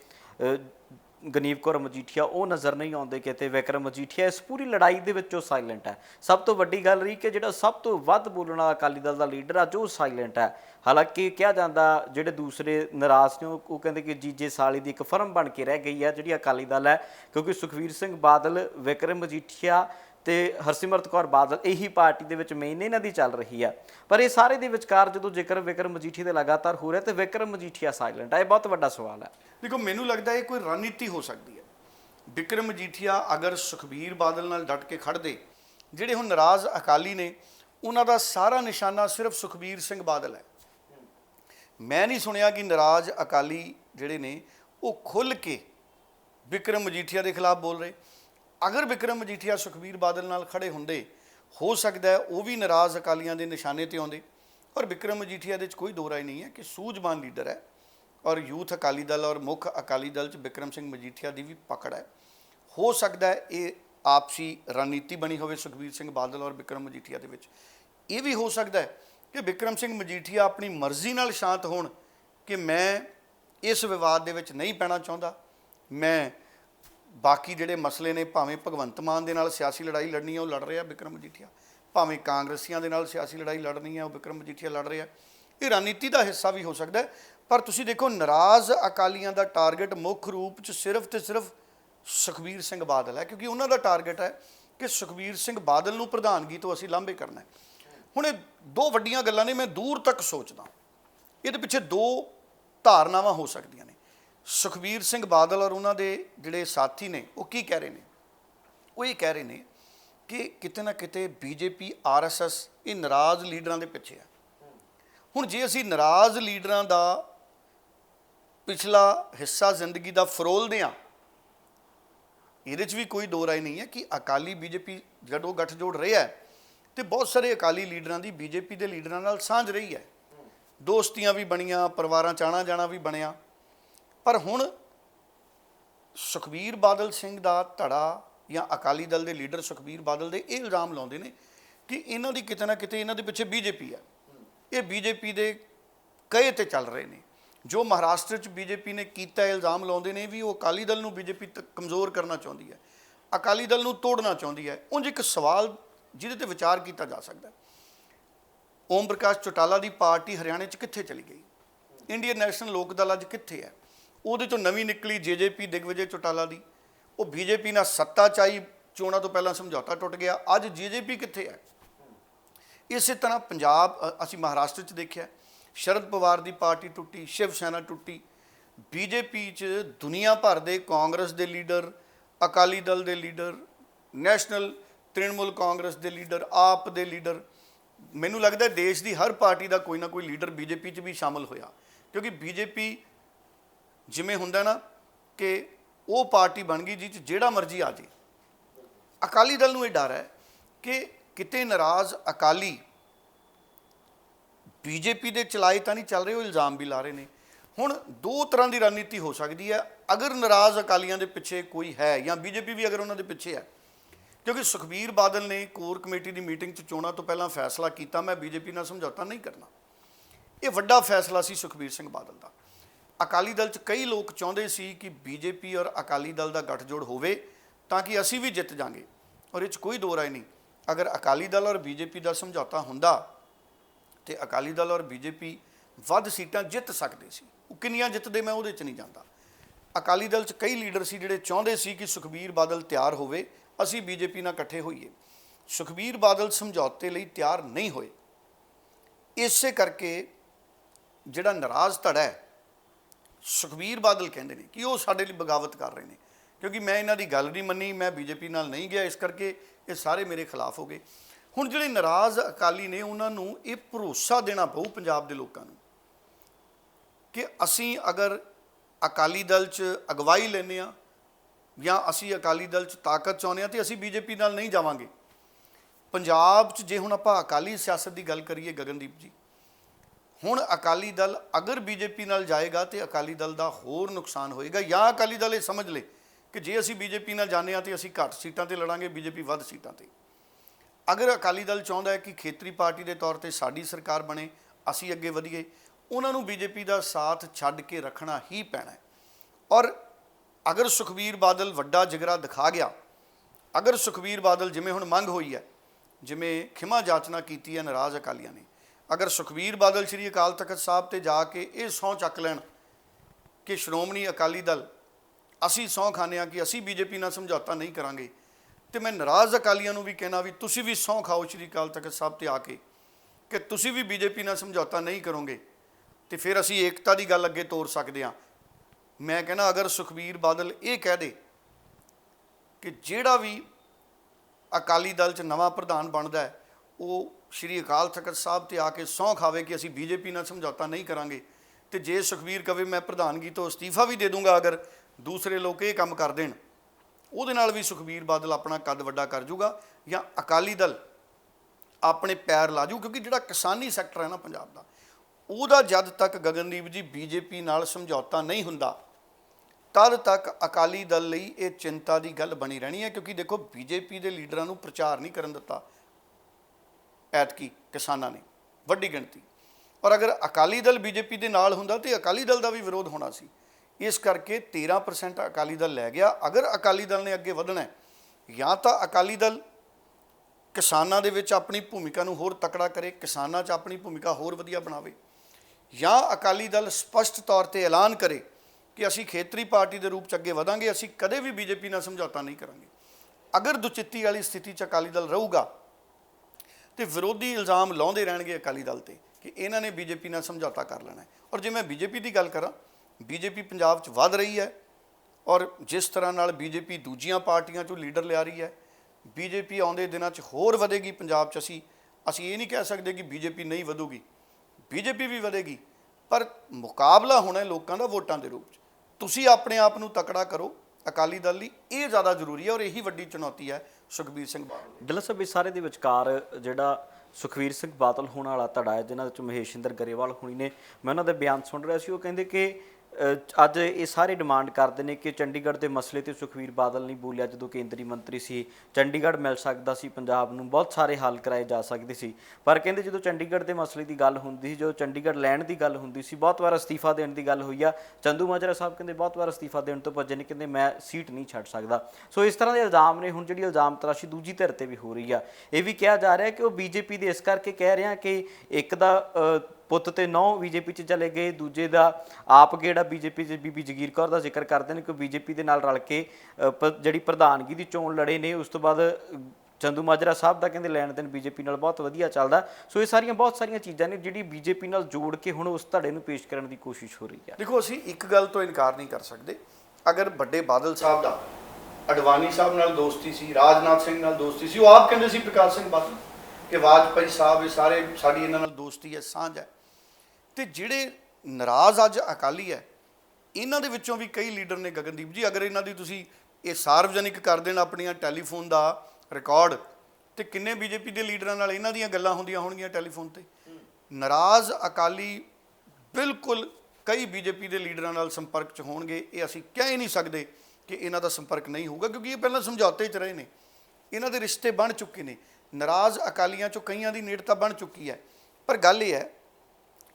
ਗਨੀਵ ਕੌਰ ਮਜੀਠੀਆ, ਉਹ ਨਜ਼ਰ ਨਹੀਂ ਆਉਂਦੇ ਕਿਤੇ ਵਿਕਰਮ ਮਜੀਠੀਆ। ਇਸ ਪੂਰੀ ਲੜਾਈ ਦੇ ਵਿੱਚ ਉਹ ਸਾਇਲੈਂਟ ਹੈ। ਸਭ ਤੋਂ ਵੱਡੀ ਗੱਲ ਰਹੀ ਕਿ ਜਿਹੜਾ ਸਭ ਤੋਂ ਵੱਧ ਬੋਲਣ ਵਾਲਾ ਅਕਾਲੀ ਦਲ ਦਾ ਲੀਡਰ ਅੱਜ ਉਹ ਸਾਇਲੈਂਟ ਹੈ। ਹਾਲਾਂਕਿ ਕਿਹਾ ਜਾਂਦਾ, ਜਿਹੜੇ ਦੂਸਰੇ ਨਾਰਾਜ਼ ਨੇ, ਉਹ ਉਹ ਕਹਿੰਦੇ ਕਿ ਜੀਜੇ ਸਾਲੀ ਦੀ ਇੱਕ ਫਰਮ ਬਣ ਕੇ ਰਹਿ ਗਈ ਹੈ, ਜਿਹੜੀ ਅਕਾਲੀ ਦਲ ਹੈ। ਕਿਉਂਕਿ ਸੁਖਵੀਰ ਸਿੰਘ ਬਾਦਲ, ਵਿਕਰਮ ਮਜੀਠੀਆ ਤੇ ਹਰਸਿਮਰਤ ਕੌਰ ਬਾਦਲ ਇਹੀ ਪਾਰਟੀ ਦੇ ਵਿੱਚ ਮੇਨ ਇਹਨਾਂ ਦੀ ਚੱਲ ਰਹੀ ਆ। ਪਰ ਇਹ ਸਾਰੇ ਦੇ ਵਿਚਕਾਰ ਜਦੋਂ ਜ਼ਿਕਰ ਵਿਕਰਮ ਮਜੀਠੀਆ ਦੇ ਲਗਾਤਾਰ ਹੋ ਰਿਹਾ, ਤੇ ਵਿਕਰਮ ਮਜੀਠੀਆ ਸਾਇਲੈਂਟ ਹੈ ਇਹ ਬਹੁਤ ਵੱਡਾ ਸਵਾਲ ਹੈ ਦੇਖੋ, ਮੈਨੂੰ ਲੱਗਦਾ ਇਹ ਕੋਈ ਰਣਨੀਤੀ ਹੋ ਸਕਦੀ ਹੈ ਵਿਕਰਮ ਮਜੀਠੀਆ ਅਗਰ ਸੁਖਬੀਰ ਬਾਦਲ ਨਾਲ ਡਟ ਕੇ ਖੜਦੇ ਜਿਹੜੇ ਹੁਣ ਨਾਰਾਜ਼ ਅਕਾਲੀ ਨੇ, ਉਹਨਾਂ ਦਾ ਸਾਰਾ ਨਿਸ਼ਾਨਾ ਸਿਰਫ ਸੁਖਬੀਰ ਸਿੰਘ ਬਾਦਲ ਹੈ। ਮੈਂ ਨਹੀਂ ਸੁਣਿਆ ਕਿ ਨਾਰਾਜ਼ ਅਕਾਲੀ ਜਿਹੜੇ ਨੇ, ਉਹ ਖੁੱਲ ਕੇ ਵਿਕਰਮ ਮਜੀਠੀਆ ਦੇ ਖਿਲਾਫ ਬੋਲ ਰਹੇ। ਅਗਰ ਵਿਕਰਮ ਮਜੀਠੀਆ ਸੁਖਬੀਰ ਬਾਦਲ ਨਾਲ ਖੜੇ ਹੁੰਦੇ, ਹੋ ਸਕਦਾ ਹੈ ਉਹ ਵੀ ਨਾਰਾਜ਼ ਅਕਾਲੀਆਂ ਦੇ ਨਿਸ਼ਾਨੇ ਤੇ ਆਉਂਦੇ। ਔਰ ਵਿਕਰਮ ਮਜੀਠੀਆ ਦੇ ਵਿੱਚ ਕੋਈ ਦੋ ਰਾਏ ਨਹੀਂ ਹੈ ਕਿ ਸੂਝਵਾਨ ਲੀਡਰ ਹੈ। ਔਰ ਯੂਥ ਅਕਾਲੀ ਦਲ ਔਰ ਮੁੱਖ ਅਕਾਲੀ ਦਲ ਚ ਵਿਕਰਮ ਸਿੰਘ ਮਜੀਠੀਆ ਦੀ ਵੀ ਪਕੜ ਹੈ। ਹੋ ਸਕਦਾ ਹੈ ਇਹ ਆਪਸੀ ਰਣਨੀਤੀ ਬਣੀ ਹੋਵੇ ਸੁਖਬੀਰ ਸਿੰਘ ਬਾਦਲ ਔਰ ਵਿਕਰਮ ਮਜੀਠੀਆ ਦੇ ਵਿੱਚ। ਇਹ ਵੀ ਹੋ ਸਕਦਾ ਹੈ ਕਿ ਵਿਕਰਮ ਸਿੰਘ ਮਜੀਠੀਆ ਆਪਣੀ ਮਰਜ਼ੀ ਨਾਲ ਸ਼ਾਂਤ ਹੋਣ ਕਿ ਮੈਂ ਇਸ ਵਿਵਾਦ ਦੇ ਵਿੱਚ ਨਹੀਂ ਪੈਣਾ ਚਾਹੁੰਦਾ, ਮੈਂ ਬਾਕੀ ਜਿਹੜੇ ਮਸਲੇ ਨੇ, ਭਾਵੇਂ ਭਗਵੰਤ ਮਾਨ ਦੇ ਨਾਲ ਸਿਆਸੀ ਲੜਾਈ ਲੜਨੀ ਹੈ ਉਹ ਲੜ ਰਿਹਾ ਵਿਕਰਮ ਮਜੀਠੀਆ ਭਾਵੇਂ ਕਾਂਗਰਸੀਆਂ ਦੇ ਨਾਲ ਸਿਆਸੀ ਲੜਾਈ ਲੜਨੀ ਹੈ ਉਹ ਵਿਕਰਮ ਮਜੀਠੀਆ ਲੜ ਰਿਹਾ। ਇਹ ਰਣਨੀਤੀ ਦਾ ਹਿੱਸਾ ਵੀ ਹੋ ਸਕਦਾ ਪਰ ਤੁਸੀਂ ਦੇਖੋ, ਨਾਰਾਜ਼ ਅਕਾਲੀਆਂ ਦਾ ਟਾਰਗੇਟ ਮੁੱਖ ਰੂਪ ਚ ਸਿਰਫ ਤੇ ਸਿਰਫ ਸੁਖਬੀਰ ਸਿੰਘ ਬਾਦਲ ਹੈ, ਕਿਉਂਕਿ ਉਹਨਾਂ ਦਾ ਟਾਰਗੇਟ ਹੈ ਕਿ ਸੁਖਬੀਰ ਸਿੰਘ ਬਾਦਲ ਨੂੰ ਪ੍ਰਧਾਨਗੀ ਤੋਂ ਅਸੀਂ ਲਾਂਭੇ ਕਰਨਾ ਹੈ। ਹੁਣ ਇਹ ਦੋ ਵੱਡੀਆਂ ਗੱਲਾਂ ਨੇ, ਮੈਂ ਦੂਰ ਤੱਕ ਸੋਚਦਾ ਇਹਦੇ ਪਿੱਛੇ ਦੋ ਧਾਰਨਾਵਾਂ ਹੋ ਸਕਦੀਆਂ ਨੇ। ਸੁਖਬੀਰ ਸਿੰਘ ਬਾਦਲ ਔਰ ਉਹਨਾਂ ਦੇ ਜਿਹੜੇ ਸਾਥੀ ਨੇ, ਉਹ ਕੀ ਕਹਿ ਰਹੇ ਨੇ? ਉਹ ਇਹ ਕਹਿ ਰਹੇ ਨੇ ਕਿ ਕਿਤੇ ਨਾ ਕਿਤੇ ਬੀਜੇਪੀ, ਆਰਐਸਐਸ ਇਹ ਨਾਰਾਜ਼ ਲੀਡਰਾਂ ਦੇ ਪਿੱਛੇ ਆ। ਹੁਣ ਜੇ ਅਸੀਂ ਨਾਰਾਜ਼ ਲੀਡਰਾਂ ਦਾ ਪਿਛਲਾ ਹਿੱਸਾ ਜ਼ਿੰਦਗੀ ਦਾ ਫਰੋਲਦੇ ਆ ਇਹਦੇ 'ਚ ਵੀ ਕੋਈ ਦੋ ਰਾਏ ਨਹੀਂ ਹੈ ਕਿ ਅਕਾਲੀ ਬੀਜੇਪੀ ਜਦੋਂ ਗੱਠਜੋੜ ਰਿਹਾ ਹੈ ਤੇ ਬਹੁਤ ਸਾਰੇ ਅਕਾਲੀ ਲੀਡਰਾਂ ਦੀ ਬੀਜੇਪੀ ਦੇ ਲੀਡਰਾਂ ਨਾਲ ਸਾਂਝ ਰਹੀ ਹੈ। ਦੋਸਤੀਆਂ ਵੀ ਬਣੀਆਂ, ਪਰਿਵਾਰਾਂ ਚ ਆਣਾ ਜਾਣਾ ਵੀ ਬਣਿਆ। ਪਰ ਹੁਣ ਸੁਖਬੀਰ ਬਾਦਲ ਸਿੰਘ ਦਾ ਧੜਾ ਜਾਂ ਅਕਾਲੀ ਦਲ ਦੇ ਲੀਡਰ ਸੁਖਬੀਰ ਬਾਦਲ ਦੇ ਇਹ ਇਲਜ਼ਾਮ ਲਾਉਂਦੇ ਨੇ ਕਿ ਇਹਨਾਂ ਦੀ ਕਿਤੇ ਨਾ ਕਿਤੇ ਇਹਨਾਂ ਦੇ ਪਿੱਛੇ ਬੀਜੇਪੀ ਹੈ ਇਹ ਬੀਜੇਪੀ ਦੇ ਕਹੇ ਤੇ ਚੱਲ ਰਹੇ ਨੇ। ਜੋ ਮਹਾਰਾਸ਼ਟਰ ਚ ਬੀਜੇਪੀ ਨੇ ਕੀਤਾ ਇਲਜ਼ਾਮ ਲਾਉਂਦੇ ਨੇ ਵੀ ਉਹ ਅਕਾਲੀ ਦਲ ਨੂੰ ਬੀਜੇਪੀ ਤੱਕ ਕਮਜ਼ੋਰ ਕਰਨਾ ਚਾਹੁੰਦੀ ਹੈ। ਅਕਾਲੀ ਦਲ ਨੂੰ ਤੋੜਨਾ ਚਾਹੁੰਦੀ ਹੈ। ਉਂਝ ਇੱਕ ਸਵਾਲ ਜਿਹਦੇ ਤੇ ਵਿਚਾਰ ਕੀਤਾ ਜਾ ਸਕਦਾ ਓਮ ਪ੍ਰਕਾਸ਼ ਚੌਟਾਲਾ ਦੀ ਪਾਰਟੀ ਹਰਿਆਣੇ 'ਚ ਕਿੱਥੇ ਚਲੀ ਗਈ? ਇੰਡੀਅਨ ਨੈਸ਼ਨਲ ਲੋਕ ਦਲ ਅੱਜ ਕਿੱਥੇ ਹੈ? ਉਹਦੇ 'ਚੋਂ ਨਵੀਂ ਨਿਕਲੀ ਜੇਜੇਪੀ ਦਿਗਵਿਜੇ ਚੌਟਾਲਾ ਦੀ। ਉਹ ਬੀਜੇਪੀ ਨਾਲ ਸੱਤਾ ਚਾਈ ਚੋਣਾਂ ਤੋਂ ਪਹਿਲਾਂ ਸਮਝੌਤਾ ਟੁੱਟ ਗਿਆ। ਅੱਜ ਜੇਜੇਪੀ ਕਿੱਥੇ ਹੈ? ਇਸੇ ਤਰ੍ਹਾਂ ਪੰਜਾਬ ਅਸੀਂ ਮਹਾਰਾਸ਼ਟਰ 'ਚ ਦੇਖਿਆ। ਸ਼ਰਦ ਪਵਾਰ ਦੀ ਪਾਰਟੀ ਟੁੱਟੀ, ਸ਼ਿਵ ਸੈਨਾ ਟੁੱਟੀ। ਬੀਜੇਪੀ 'ਚ ਦੁਨੀਆ ਭਰ ਦੇ ਕਾਂਗਰਸ ਦੇ ਲੀਡਰ, ਅਕਾਲੀ ਦਲ ਦੇ ਲੀਡਰ, ਨੈਸ਼ਨਲ ਤ੍ਰਿਣਮੂਲ ਕਾਂਗਰਸ ਦੇ ਲੀਡਰ, ਆਪ ਦੇ ਲੀਡਰ। ਮੈਨੂੰ ਲੱਗਦਾ ਦੇਸ਼ ਦੀ ਹਰ ਪਾਰਟੀ ਦਾ ਕੋਈ ਨਾ ਕੋਈ ਲੀਡਰ ਬੀਜੇਪੀ 'ਚ ਵੀ ਸ਼ਾਮਲ ਹੋਇਆ। ਕਿਉਂਕਿ ਬੀਜੇਪੀ ਜਿਵੇਂ ਹੁੰਦਾ ਨਾ ਕਿ ਉਹ ਪਾਰਟੀ ਬਣ ਗਈ ਜਿਹ 'ਚ ਜਿਹੜਾ ਮਰਜ਼ੀ ਆ ਜੇ। ਅਕਾਲੀ ਦਲ ਨੂੰ ਇਹ ਡਰ ਹੈ ਕਿ ਕਿਤੇ ਨਾਰਾਜ਼ ਅਕਾਲੀ ਬੀਜੇਪੀ ਦੇ ਚਲਾਏ ਤਾਂ ਨਹੀਂ ਚੱਲ ਰਹੇ, ਉਹ ਇਲਜ਼ਾਮ ਵੀ ਲਾ ਰਹੇ ਨੇ। ਹੁਣ ਦੋ ਤਰ੍ਹਾਂ ਦੀ ਰਣਨੀਤੀ ਹੋ ਸਕਦੀ ਹੈ। ਅਗਰ ਨਾਰਾਜ਼ ਅਕਾਲੀਆਂ ਦੇ ਪਿੱਛੇ ਕੋਈ ਹੈ ਜਾਂ ਬੀਜੇਪੀ ਵੀ ਅਗਰ ਉਹਨਾਂ ਦੇ ਪਿੱਛੇ ਹੈ, ਕਿਉਂਕਿ ਸੁਖਬੀਰ ਬਾਦਲ ਨੇ ਕੋਰ ਕਮੇਟੀ ਦੀ ਮੀਟਿੰਗ 'ਚ ਚੋਣਾਂ ਤੋਂ ਪਹਿਲਾਂ ਫੈਸਲਾ ਕੀਤਾ, ਮੈਂ ਬੀਜੇਪੀ ਨਾਲ ਸਮਝੌਤਾ ਨਹੀਂ ਕਰਨਾ। ਇਹ ਵੱਡਾ ਫੈਸਲਾ ਸੀ ਸੁਖਬੀਰ ਸਿੰਘ ਬਾਦਲ ਦਾ। ਅਕਾਲੀ ਦਲ 'ਚ ਕਈ ਲੋਕ ਚਾਹੁੰਦੇ ਸੀ ਕਿ ਬੀਜੇਪੀ ਔਰ ਅਕਾਲੀ ਦਲ ਦਾ ਗੱਠਜੋੜ ਹੋਵੇ ਤਾਂ ਕਿ ਅਸੀਂ ਵੀ ਜਿੱਤ ਜਾਾਂਗੇ। ਔਰ ਇਹ 'ਚ ਕੋਈ ਦੋ ਰਾਏ ਨਹੀਂ। ਅਗਰ ਅਕਾਲੀ ਦਲ ਔਰ ਬੀਜੇਪੀ ਦਾ ਸਮਝੌਤਾ ਹੁੰਦਾ ਤੇ ਅਕਾਲੀ ਦਲ ਔਰ ਬੀਜੇਪੀ ਵੱਧ ਸੀਟਾਂ ਜਿੱਤ ਸਕਦੇ ਸੀ, ਉਹ ਕਿੰਨੀਆਂ ਜਿੱਤਦੇ ਮੈਂ ਉਹਦੇ 'ਚ ਨਹੀਂ ਜਾਂਦਾ। ਅਕਾਲੀ ਦਲ 'ਚ ਕਈ ਲੀਡਰ ਸੀ ਜਿਹੜੇ ਚਾਹੁੰਦੇ ਸੀ ਕਿ ਸੁਖਬੀਰ ਬਾਦਲ ਤਿਆਰ ਹੋਵੇ, ਅਸੀਂ ਬੀਜੇਪੀ ਨਾਲ ਇਕੱਠੇ ਹੋਈਏ। ਸੁਖਬੀਰ ਬਾਦਲ ਸਮਝੌਤੇ ਲਈ ਤਿਆਰ ਨਹੀਂ ਹੋਏ। ਇਸੇ ਕਰਕੇ ਜਿਹੜਾ ਨਾਰਾਜ਼ ਧੜਾ ਹੈ ਸੁਖਬੀਰ ਬਾਦਲ ਕਹਿੰਦੇ ਨੇ ਕਿ ਉਹ ਸਾਡੇ ਲਈ ਬਗਾਵਤ ਕਰ ਰਹੇ ਨੇ। ਕਿਉਂਕਿ ਮੈਂ ਇਹਨਾਂ ਦੀ ਗੱਲ ਨਹੀਂ ਮੰਨੀ, ਮੈਂ ਬੀਜੇਪੀ ਨਾਲ ਨਹੀਂ ਗਿਆ, ਇਸ ਕਰਕੇ ਇਹ ਸਾਰੇ ਮੇਰੇ ਖਿਲਾਫ ਹੋ ਗਏ। ਹੁਣ ਜਿਹੜੇ ਨਾਰਾਜ਼ ਅਕਾਲੀ ਨੇ, ਉਹਨਾਂ ਨੂੰ ਇਹ ਭਰੋਸਾ ਦੇਣਾ ਪਊ ਪੰਜਾਬ ਦੇ ਲੋਕਾਂ ਨੂੰ ਕਿ ਅਸੀਂ ਅਗਰ ਅਕਾਲੀ ਦਲ 'ਚ ਅਗਵਾਈ ਲੈਨੇ ਆ ਜਾਂ ਅਸੀਂ ਅਕਾਲੀ ਦਲ 'ਚ ਤਾਕਤ ਚਾਹੁੰਦੇ ਆ ਤੇ ਅਸੀਂ ਬੀਜੇਪੀ ਨਾਲ ਨਹੀਂ ਜਾਵਾਂਗੇ। ਪੰਜਾਬ 'ਚ ਜੇ ਹੁਣ ਆਪਾਂ ਅਕਾਲੀ ਸਿਆਸਤ ਦੀ ਗੱਲ ਕਰੀਏ, ਗਗਨਦੀਪ ਜੀ ਹੁਣ ਅਕਾਲੀ ਦਲ ਅਗਰ ਬੀਜੇਪੀ ਨਾਲ ਜਾਏਗਾ ਤੇ ਅਕਾਲੀ ਦਲ ਦਾ ਹੋਰ ਨੁਕਸਾਨ ਹੋਏਗਾ ਜਾਂ ਅਕਾਲੀ ਦਲ ਇਹ ਸਮਝ ਲੇ ਕਿ ਜੇ ਅਸੀਂ ਬੀਜੇਪੀ ਨਾਲ ਜਾਂਦੇ ਹਾਂ ਤੇ ਅਸੀਂ ਘੱਟ ਸੀਟਾਂ ਤੇ ਲੜਾਂਗੇ, ਬੀਜੇਪੀ ਵੱਧ ਸੀਟਾਂ ਤੇ। ਅਗਰ ਅਕਾਲੀ ਦਲ ਚਾਹੁੰਦਾ ਹੈ ਕਿ ਖੇਤਰੀ ਪਾਰਟੀ ਦੇ ਤੌਰ ਤੇ ਸਾਡੀ ਸਰਕਾਰ ਬਣੇ, ਅਸੀਂ ਅੱਗੇ ਵਧੀਏ, ਉਹਨਾਂ ਨੂੰ ਬੀਜੇਪੀ ਦਾ ਸਾਥ ਛੱਡ ਕੇ ਰੱਖਣਾ ਹੀ ਪੈਣਾ ਹੈ। ਔਰ ਅਗਰ ਸੁਖਬੀਰ ਬਾਦਲ ਵੱਡਾ ਜਿਗਰਾ ਦਿਖਾ ਗਿਆ, ਅਗਰ ਸੁਖਬੀਰ ਬਾਦਲ ਜਿਵੇਂ ਹੁਣ ਮੰਗ ਹੋਈ ਹੈ, ਜਿਵੇਂ ਖਿਮਾ ਜਾਚਨਾ ਕੀਤੀ ਹੈ ਨਾਰਾਜ਼ ਅਕਾਲੀਆਂ ਨੇ ਅਗਰ ਸੁਖਬੀਰ ਬਾਦਲ ਸ੍ਰੀ ਅਕਾਲ ਤਖਤ ਸਾਹਿਬ ਤੇ ਜਾ ਕੇ ਇਹ ਸਹੁੰ ਚੱਕ ਲੈਣ ਕਿ ਸ਼੍ਰੋਮਣੀ ਅਕਾਲੀ ਦਲ, ਅਸੀਂ ਸਹੁੰ ਖਾਂਦੇ ਹਾਂ ਕਿ ਅਸੀਂ ਬੀਜੇਪੀ ਨਾਲ ਸਮਝੌਤਾ ਨਹੀਂ ਕਰਾਂਗੇ, ਤੇ ਮੈਂ ਨਾਰਾਜ਼ ਅਕਾਲੀਆਂ ਨੂੰ ਵੀ ਕਹਿਣਾ ਵੀ ਤੁਸੀਂ ਵੀ ਸਹੁੰ ਖਾਓ ਸ੍ਰੀ ਅਕਾਲ ਤਖਤ ਸਾਹਿਬ ਤੇ ਆ ਕੇ, ਕਿ ਤੁਸੀਂ ਵੀ ਬੀਜੇਪੀ ਨਾਲ ਸਮਝੌਤਾ ਨਹੀਂ ਕਰੋਗੇ, ਤੇ ਫਿਰ ਅਸੀਂ ਏਕਤਾ ਦੀ ਗੱਲ ਅੱਗੇ ਤੋਰ ਸਕਦੇ ਹਾਂ। ਮੈਂ ਕਹਿੰਦਾ ਅਗਰ ਸੁਖਬੀਰ ਬਾਦਲ ਇਹ ਕਹਿ ਦੇ ਕਿ ਜਿਹੜਾ ਵੀ ਅਕਾਲੀ ਦਲ 'ਚ ਨਵਾਂ ਪ੍ਰਧਾਨ ਬਣਦਾ ਹੈ ਉਹ ਸ਼੍ਰੀ ਅਕਾਲ ਤਖਤ ਸਾਹਿਬ ਤੇ ਆ ਕੇ ਸਹੁੰ ਖਾਵੇ ਕਿ ਅਸੀਂ ਬੀਜੇਪੀ ਨਾਲ ਸਮਝੌਤਾ ਨਹੀਂ ਕਰਾਂਗੇ। ਤੇ ਜੇ ਸੁਖਬੀਰ ਕਵੇ ਮੈਂ ਪ੍ਰਧਾਨਗੀ ਤੋਂ ਅਸਤੀਫਾ ਵੀ ਦੇ ਦੂੰਗਾ ਅਗਰ ਦੂਸਰੇ ਲੋਕ ਇਹ ਕੰਮ ਕਰ ਦੇਣ, ਉਹਦੇ ਨਾਲ ਵੀ ਸੁਖਬੀਰ ਬਾਦਲ ਆਪਣਾ ਕੱਦ ਵੱਡਾ ਕਰ ਜੂਗਾ ਜਾਂ ਅਕਾਲੀ ਦਲ ਆਪਣੇ ਪੈਰ ਲਾ ਜੂ, ਕਿਉਂਕਿ ਜਿਹੜਾ ਕਿਸਾਨੀ ਸੈਕਟਰ ਹੈ ਨਾ ਪੰਜਾਬ ਦਾ, ਉਹਦਾ ਜਦ ਤੱਕ ਗਗਨਦੀਪ ਜੀ ਬੀਜੇਪੀ ਨਾਲ ਸਮਝੌਤਾ ਨਹੀਂ ਹੁੰਦਾ, ਤਦ ਤੱਕ ਅਕਾਲੀ ਦਲ ਲਈ ਇਹ ਚਿੰਤਾ ਦੀ ਗੱਲ ਬਣੀ ਰਹਿਣੀ ਹੈ, ਕਿਉਂਕਿ ਦੇਖੋ ਬੀਜੇਪੀ ਦੇ ਲੀਡਰਾਂ ਨੂੰ ਪ੍ਰਚਾਰ ਨਹੀਂ ਕਰਨ ਦਿੱਤਾ। ਐਤਕੀ ਕਿਸਾਨਾਂ ਨੇ ਵੱਡੀ ਗਿਣਤੀ। ਔਰ ਅਗਰ ਅਕਾਲੀ ਦਲ ਬੀਜੇਪੀ ਦੇ ਨਾਲ ਹੁੰਦਾ ਤੇ ਅਕਾਲੀ ਦਲ ਦਾ ਵੀ ਵਿਰੋਧ ਹੋਣਾ ਸੀ। ਇਸ ਕਰਕੇ 13% ਅਕਾਲੀ ਦਲ ਲੈ ਗਿਆ। ਅਗਰ ਅਕਾਲੀ ਦਲ ਨੇ ਅੱਗੇ ਵਧਣਾ ਹੈ, ਜਾਂ ਤਾਂ ਅਕਾਲੀ ਦਲ ਕਿਸਾਨਾਂ ਦੇ ਵਿੱਚ ਆਪਣੀ ਭੂਮਿਕਾ ਨੂੰ ਹੋਰ ਤਕੜਾ ਕਰੇ, ਕਿਸਾਨਾਂ 'ਚ ਆਪਣੀ ਭੂਮਿਕਾ ਹੋਰ ਵਧੀਆ ਬਣਾਵੇ, ਜਾਂ ਅਕਾਲੀ ਦਲ ਸਪਸ਼ਟ ਤੌਰ ਤੇ ਐਲਾਨ ਕਰੇ ਕਿ ਅਸੀਂ ਖੇਤਰੀ ਪਾਰਟੀ ਦੇ ਰੂਪ 'ਚ ਅੱਗੇ ਵਧਾਂਗੇ, ਅਸੀਂ ਕਦੇ ਵੀ ਬੀਜੇਪੀ ਨਾਲ ਸਮਝੌਤਾ ਨਹੀਂ ਕਰਾਂਗੇ। ਅਗਰ ਦੁਚਿੱਤੀ ਵਾਲੀ ਸਥਿਤੀ 'ਚ ਅਕਾਲੀ ਦਲ ਰਹੂਗਾ ਤੇ ਵਿਰੋਧੀ ਇਲਜ਼ਾਮ ਲਾਉਂਦੇ ਰਹਿਣਗੇ ਅਕਾਲੀ ਦਲ ਤੇ ਕਿ ਇਹਨਾਂ ਨੇ ਬੀਜੇਪੀ ਨਾਲ ਸਮਝੌਤਾ ਕਰ ਲੈਣਾ ਹੈ। ਔਰ ਜੇ ਮੈਂ ਬੀਜੇਪੀ ਦੀ ਗੱਲ ਕਰਾਂ, ਬੀਜੇਪੀ ਪੰਜਾਬ 'ਚ ਵੱਧ ਰਹੀ ਹੈ ਔਰ ਜਿਸ ਤਰ੍ਹਾਂ ਨਾਲ ਬੀਜੇਪੀ ਦੂਜੀਆਂ ਪਾਰਟੀਆਂ 'ਚੋਂ ਲੀਡਰ ਲਿਆ ਰਹੀ ਹੈ, ਬੀਜੇਪੀ ਆਉਂਦੇ ਦਿਨਾਂ 'ਚ ਹੋਰ ਵਧੇਗੀ ਪੰਜਾਬ 'ਚ। ਅਸੀਂ ਅਸੀਂ ਇਹ ਨਹੀਂ ਕਹਿ ਸਕਦੇ ਕਿ ਬੀਜੇਪੀ ਨਹੀਂ ਵਧੂਗੀ। ਬੀਜੇਪੀ ਵੀ ਵਧੇਗੀ, ਪਰ ਮੁਕਾਬਲਾ ਹੋਣਾ ਲੋਕਾਂ ਦਾ ਵੋਟਾਂ ਦੇ ਰੂਪ 'ਚ। ਤੁਸੀਂ ਆਪਣੇ ਆਪ ਨੂੰ ਤਕੜਾ ਕਰੋ ਅਕਾਲੀ ਦਲ ਲਈ, ਇਹ ਜ਼ਿਆਦਾ ਜ਼ਰੂਰੀ ਹੈ ਔਰ ਇਹੀ ਵੱਡੀ ਚੁਣੌਤੀ ਹੈ ਸੁਖਬੀਰ ਸਿੰਘ ਬਾਦਲ ਲਈ। ਸਾਹਿਬ, ਇਸ ਸਾਰੇ ਦੇ ਵਿਚਕਾਰ ਜਿਹੜਾ ਸੁਖਵੀਰ ਸਿੰਘ ਬਾਦਲ ਹੋਣ ਵਾਲਾ ਧੜਾ ਹੈ, ਜਿਨ੍ਹਾਂ ਵਿੱਚ ਮਹੇਸ਼ਿੰਦਰ ਗਰੇਵਾਲ ਹੋਣੀ ਨੇ, ਮੈਂ ਉਹਨਾਂ ਦੇ ਬਿਆਨ ਸੁਣ ਰਿਹਾ ਸੀ ਉਹ ਕਹਿੰਦੇ ਕਿ ਅੱਜ ਇਹ ਸਾਰੇ ਡਿਮਾਂਡ ਕਰਦੇ ਨੇ ਕਿ ਚੰਡੀਗੜ੍ਹ ਦੇ ਮਸਲੇ ਤੇ ਸੁਖਵੀਰ ਬਾਦਲ ਨਹੀਂ ਬੋਲਿਆ, ਜਦੋਂ ਕੇਂਦਰੀ ਮੰਤਰੀ ਸੀ ਚੰਡੀਗੜ੍ਹ ਮਿਲ ਸਕਦਾ ਸੀ, ਪੰਜਾਬ ਨੂੰ ਬਹੁਤ ਸਾਰੇ ਹੱਲ ਕਰਾਏ ਜਾ ਸਕਦੇ ਸੀ। ਪਰ ਕਹਿੰਦੇ ਜਦੋਂ ਚੰਡੀਗੜ੍ਹ ਦੇ ਮਸਲੇ ਦੀ ਗੱਲ ਹੁੰਦੀ ਸੀ, ਜਦੋਂ ਚੰਡੀਗੜ੍ਹ ਲੈਣ ਦੀ ਗੱਲ ਹੁੰਦੀ ਸੀ, ਬਹੁਤ ਵਾਰ ਅਸਤੀਫਾ ਦੇਣ ਦੀ ਗੱਲ ਹੋਈ ਆ। ਚੰਦੂ ਮਾਜਰਾ ਸਾਹਿਬ ਕਹਿੰਦੇ ਬਹੁਤ ਵਾਰ ਅਸਤੀਫਾ ਦੇਣ ਤੋਂ ਭੱਜੇ ਨੇ, ਕਹਿੰਦੇ ਮੈਂ ਸੀਟ ਨਹੀਂ ਛੱਡ ਸਕਦਾ। ਸੋ ਇਸ ਤਰ੍ਹਾਂ ਦੇ ਇਲਜ਼ਾਮ ਨੇ, ਹੁਣ ਜਿਹੜੀ ਇਲਜ਼ਾਮ ਤਰਾਸ਼ੀ ਦੂਜੀ ਧਿਰ ਤੇ ਵੀ ਹੋ ਰਹੀ ਆ। ਇਹ ਵੀ ਕਿਹਾ ਜਾ ਰਿਹਾ ਕਿ ਉਹ ਬੀਜੇਪੀ ਦੇ ਇਸ ਕਰਕੇ ਕਹਿ ਰਿਹਾ ਕਿ ਇੱਕ ਦਾ ਪੁੱਤ ਤੇ ਨੌ ਬੀਜੇਪੀ ਚ ਚਲੇ ਗਏ ਦੂਜੇ ਦਾ ਆਪ ਕਿਹੜਾ ਬੀਜੇਪੀ ਚ? ਬੀਬੀ ਜਗੀਰ ਕੌਰ ਦਾ ਜ਼ਿਕਰ ਕਰਦੇ ਨੇ ਕਿ ਬੀਜੇਪੀ ਦੇ ਨਾਲ ਰਲ ਕੇ ਜਿਹੜੀ ਪ੍ਰਧਾਨਗੀ ਦੀ ਚੋਣ ਲੜੇ ਨੇ ਉਸ ਤੋਂ ਬਾਅਦ ਅ, ਚੰਦੂ ਮਾਜਰਾ ਸਾਹਿਬ ਦਾ ਕਹਿੰਦੇ ਲੈਣ ਦੇਣ ਬੀਜੇਪੀ ਨਾਲ ਬਹੁਤ ਵਧੀਆ ਚੱਲਦਾ। ਸੋ ਇਹ ਸਾਰੀਆਂ ਬਹੁਤ ਸਾਰੀਆਂ ਚੀਜ਼ਾਂ ਨੇ ਜਿਹੜੀ ਬੀਜੇਪੀ ਨਾਲ ਜੋੜ ਕੇ ਹੁਣ ਉਸ ਧੜੇ ਨੂੰ ਪੇਸ਼ ਕਰਨ ਦੀ ਕੋਸ਼ਿਸ਼ ਹੋ ਰਹੀ ਹੈ। ਦੇਖੋ ਅਸੀਂ ਇੱਕ ਗੱਲ ਤੋਂ ਇਨਕਾਰ ਨਹੀਂ ਕਰ ਸਕਦੇ। ਅਗਰ ਵੱਡੇ ਬਾਦਲ ਸਾਹਿਬ ਦਾ ਅਡਵਾਨੀ ਸਾਹਿਬ ਨਾਲ ਦੋਸਤੀ ਸੀ ਰਾਜਨਾਥ ਸਿੰਘ ਨਾਲ ਦੋਸਤੀ ਸੀ ਉਹ ਆਪ ਕਹਿੰਦੇ ਸੀ ਪ੍ਰਕਾਸ਼ ਸਿੰਘ ਬਾਦਲ ਕਿ ਵਾਜਪਾਈ ਸਾਹਿਬ ਇਹ ਸਾਰੇ ਸਾਡੀ ਇਹਨਾਂ ਨਾਲ ਦੋਸਤੀ ਹੈ ਸਾਂਝ ਹੈ। ਤੇ ਜਿਹੜੇ ਨਾਰਾਜ਼ ਅੱਜ ਅਕਾਲੀ ਹੈ, ਇਹਨਾਂ ਦੇ ਵਿੱਚੋਂ ਵੀ ਕਈ ਲੀਡਰ ਨੇ ਗਗਨਦੀਪ ਜੀ। ਅਗਰ ਇਹਨਾਂ ਦੀ ਤੁਸੀਂ ਇਹ ਸਾਰਵਜਨਿਕ ਕਰ ਦੇਣ ਆਪਣੀਆਂ ਟੈਲੀਫੋਨ ਦਾ ਰਿਕਾਰਡ, ਤੇ ਕਿੰਨੇ ਬੀਜੇਪੀ ਦੇ ਲੀਡਰਾਂ ਨਾਲ ਇਹਨਾਂ ਦੀਆਂ ਗੱਲਾਂ ਹੁੰਦੀਆਂ ਹੋਣਗੀਆਂ ਟੈਲੀਫੋਨ ਤੇ? ਨਾਰਾਜ਼ ਅਕਾਲੀ ਬਿਲਕੁਲ ਕਈ ਬੀਜੇਪੀ ਦੇ ਲੀਡਰਾਂ ਨਾਲ ਸੰਪਰਕ 'ਚ ਹੋਣਗੇ, ਇਹ ਅਸੀਂ ਕਹਿ ਹੀ ਨਹੀਂ ਸਕਦੇ ਕਿ ਇਹਨਾਂ ਦਾ ਸੰਪਰਕ ਨਹੀਂ ਹੋਊਗਾ, ਕਿਉਂਕਿ ਇਹ ਪਹਿਲਾਂ ਸਮਝੌਤੇ 'ਚ ਰਹੇ ਨੇ। ਇਹਨਾਂ ਦੇ ਰਿਸ਼ਤੇ ਬਣ ਚੁੱਕੇ ਨੇ। ਨਾਰਾਜ਼ ਅਕਾਲੀਆਂ 'ਚੋਂ ਕਈਆਂ ਦੀ ਨੇੜਤਾ ਬਣ ਚੁੱਕੀ ਹੈ। ਪਰ ਗੱਲ ਇਹ ਹੈ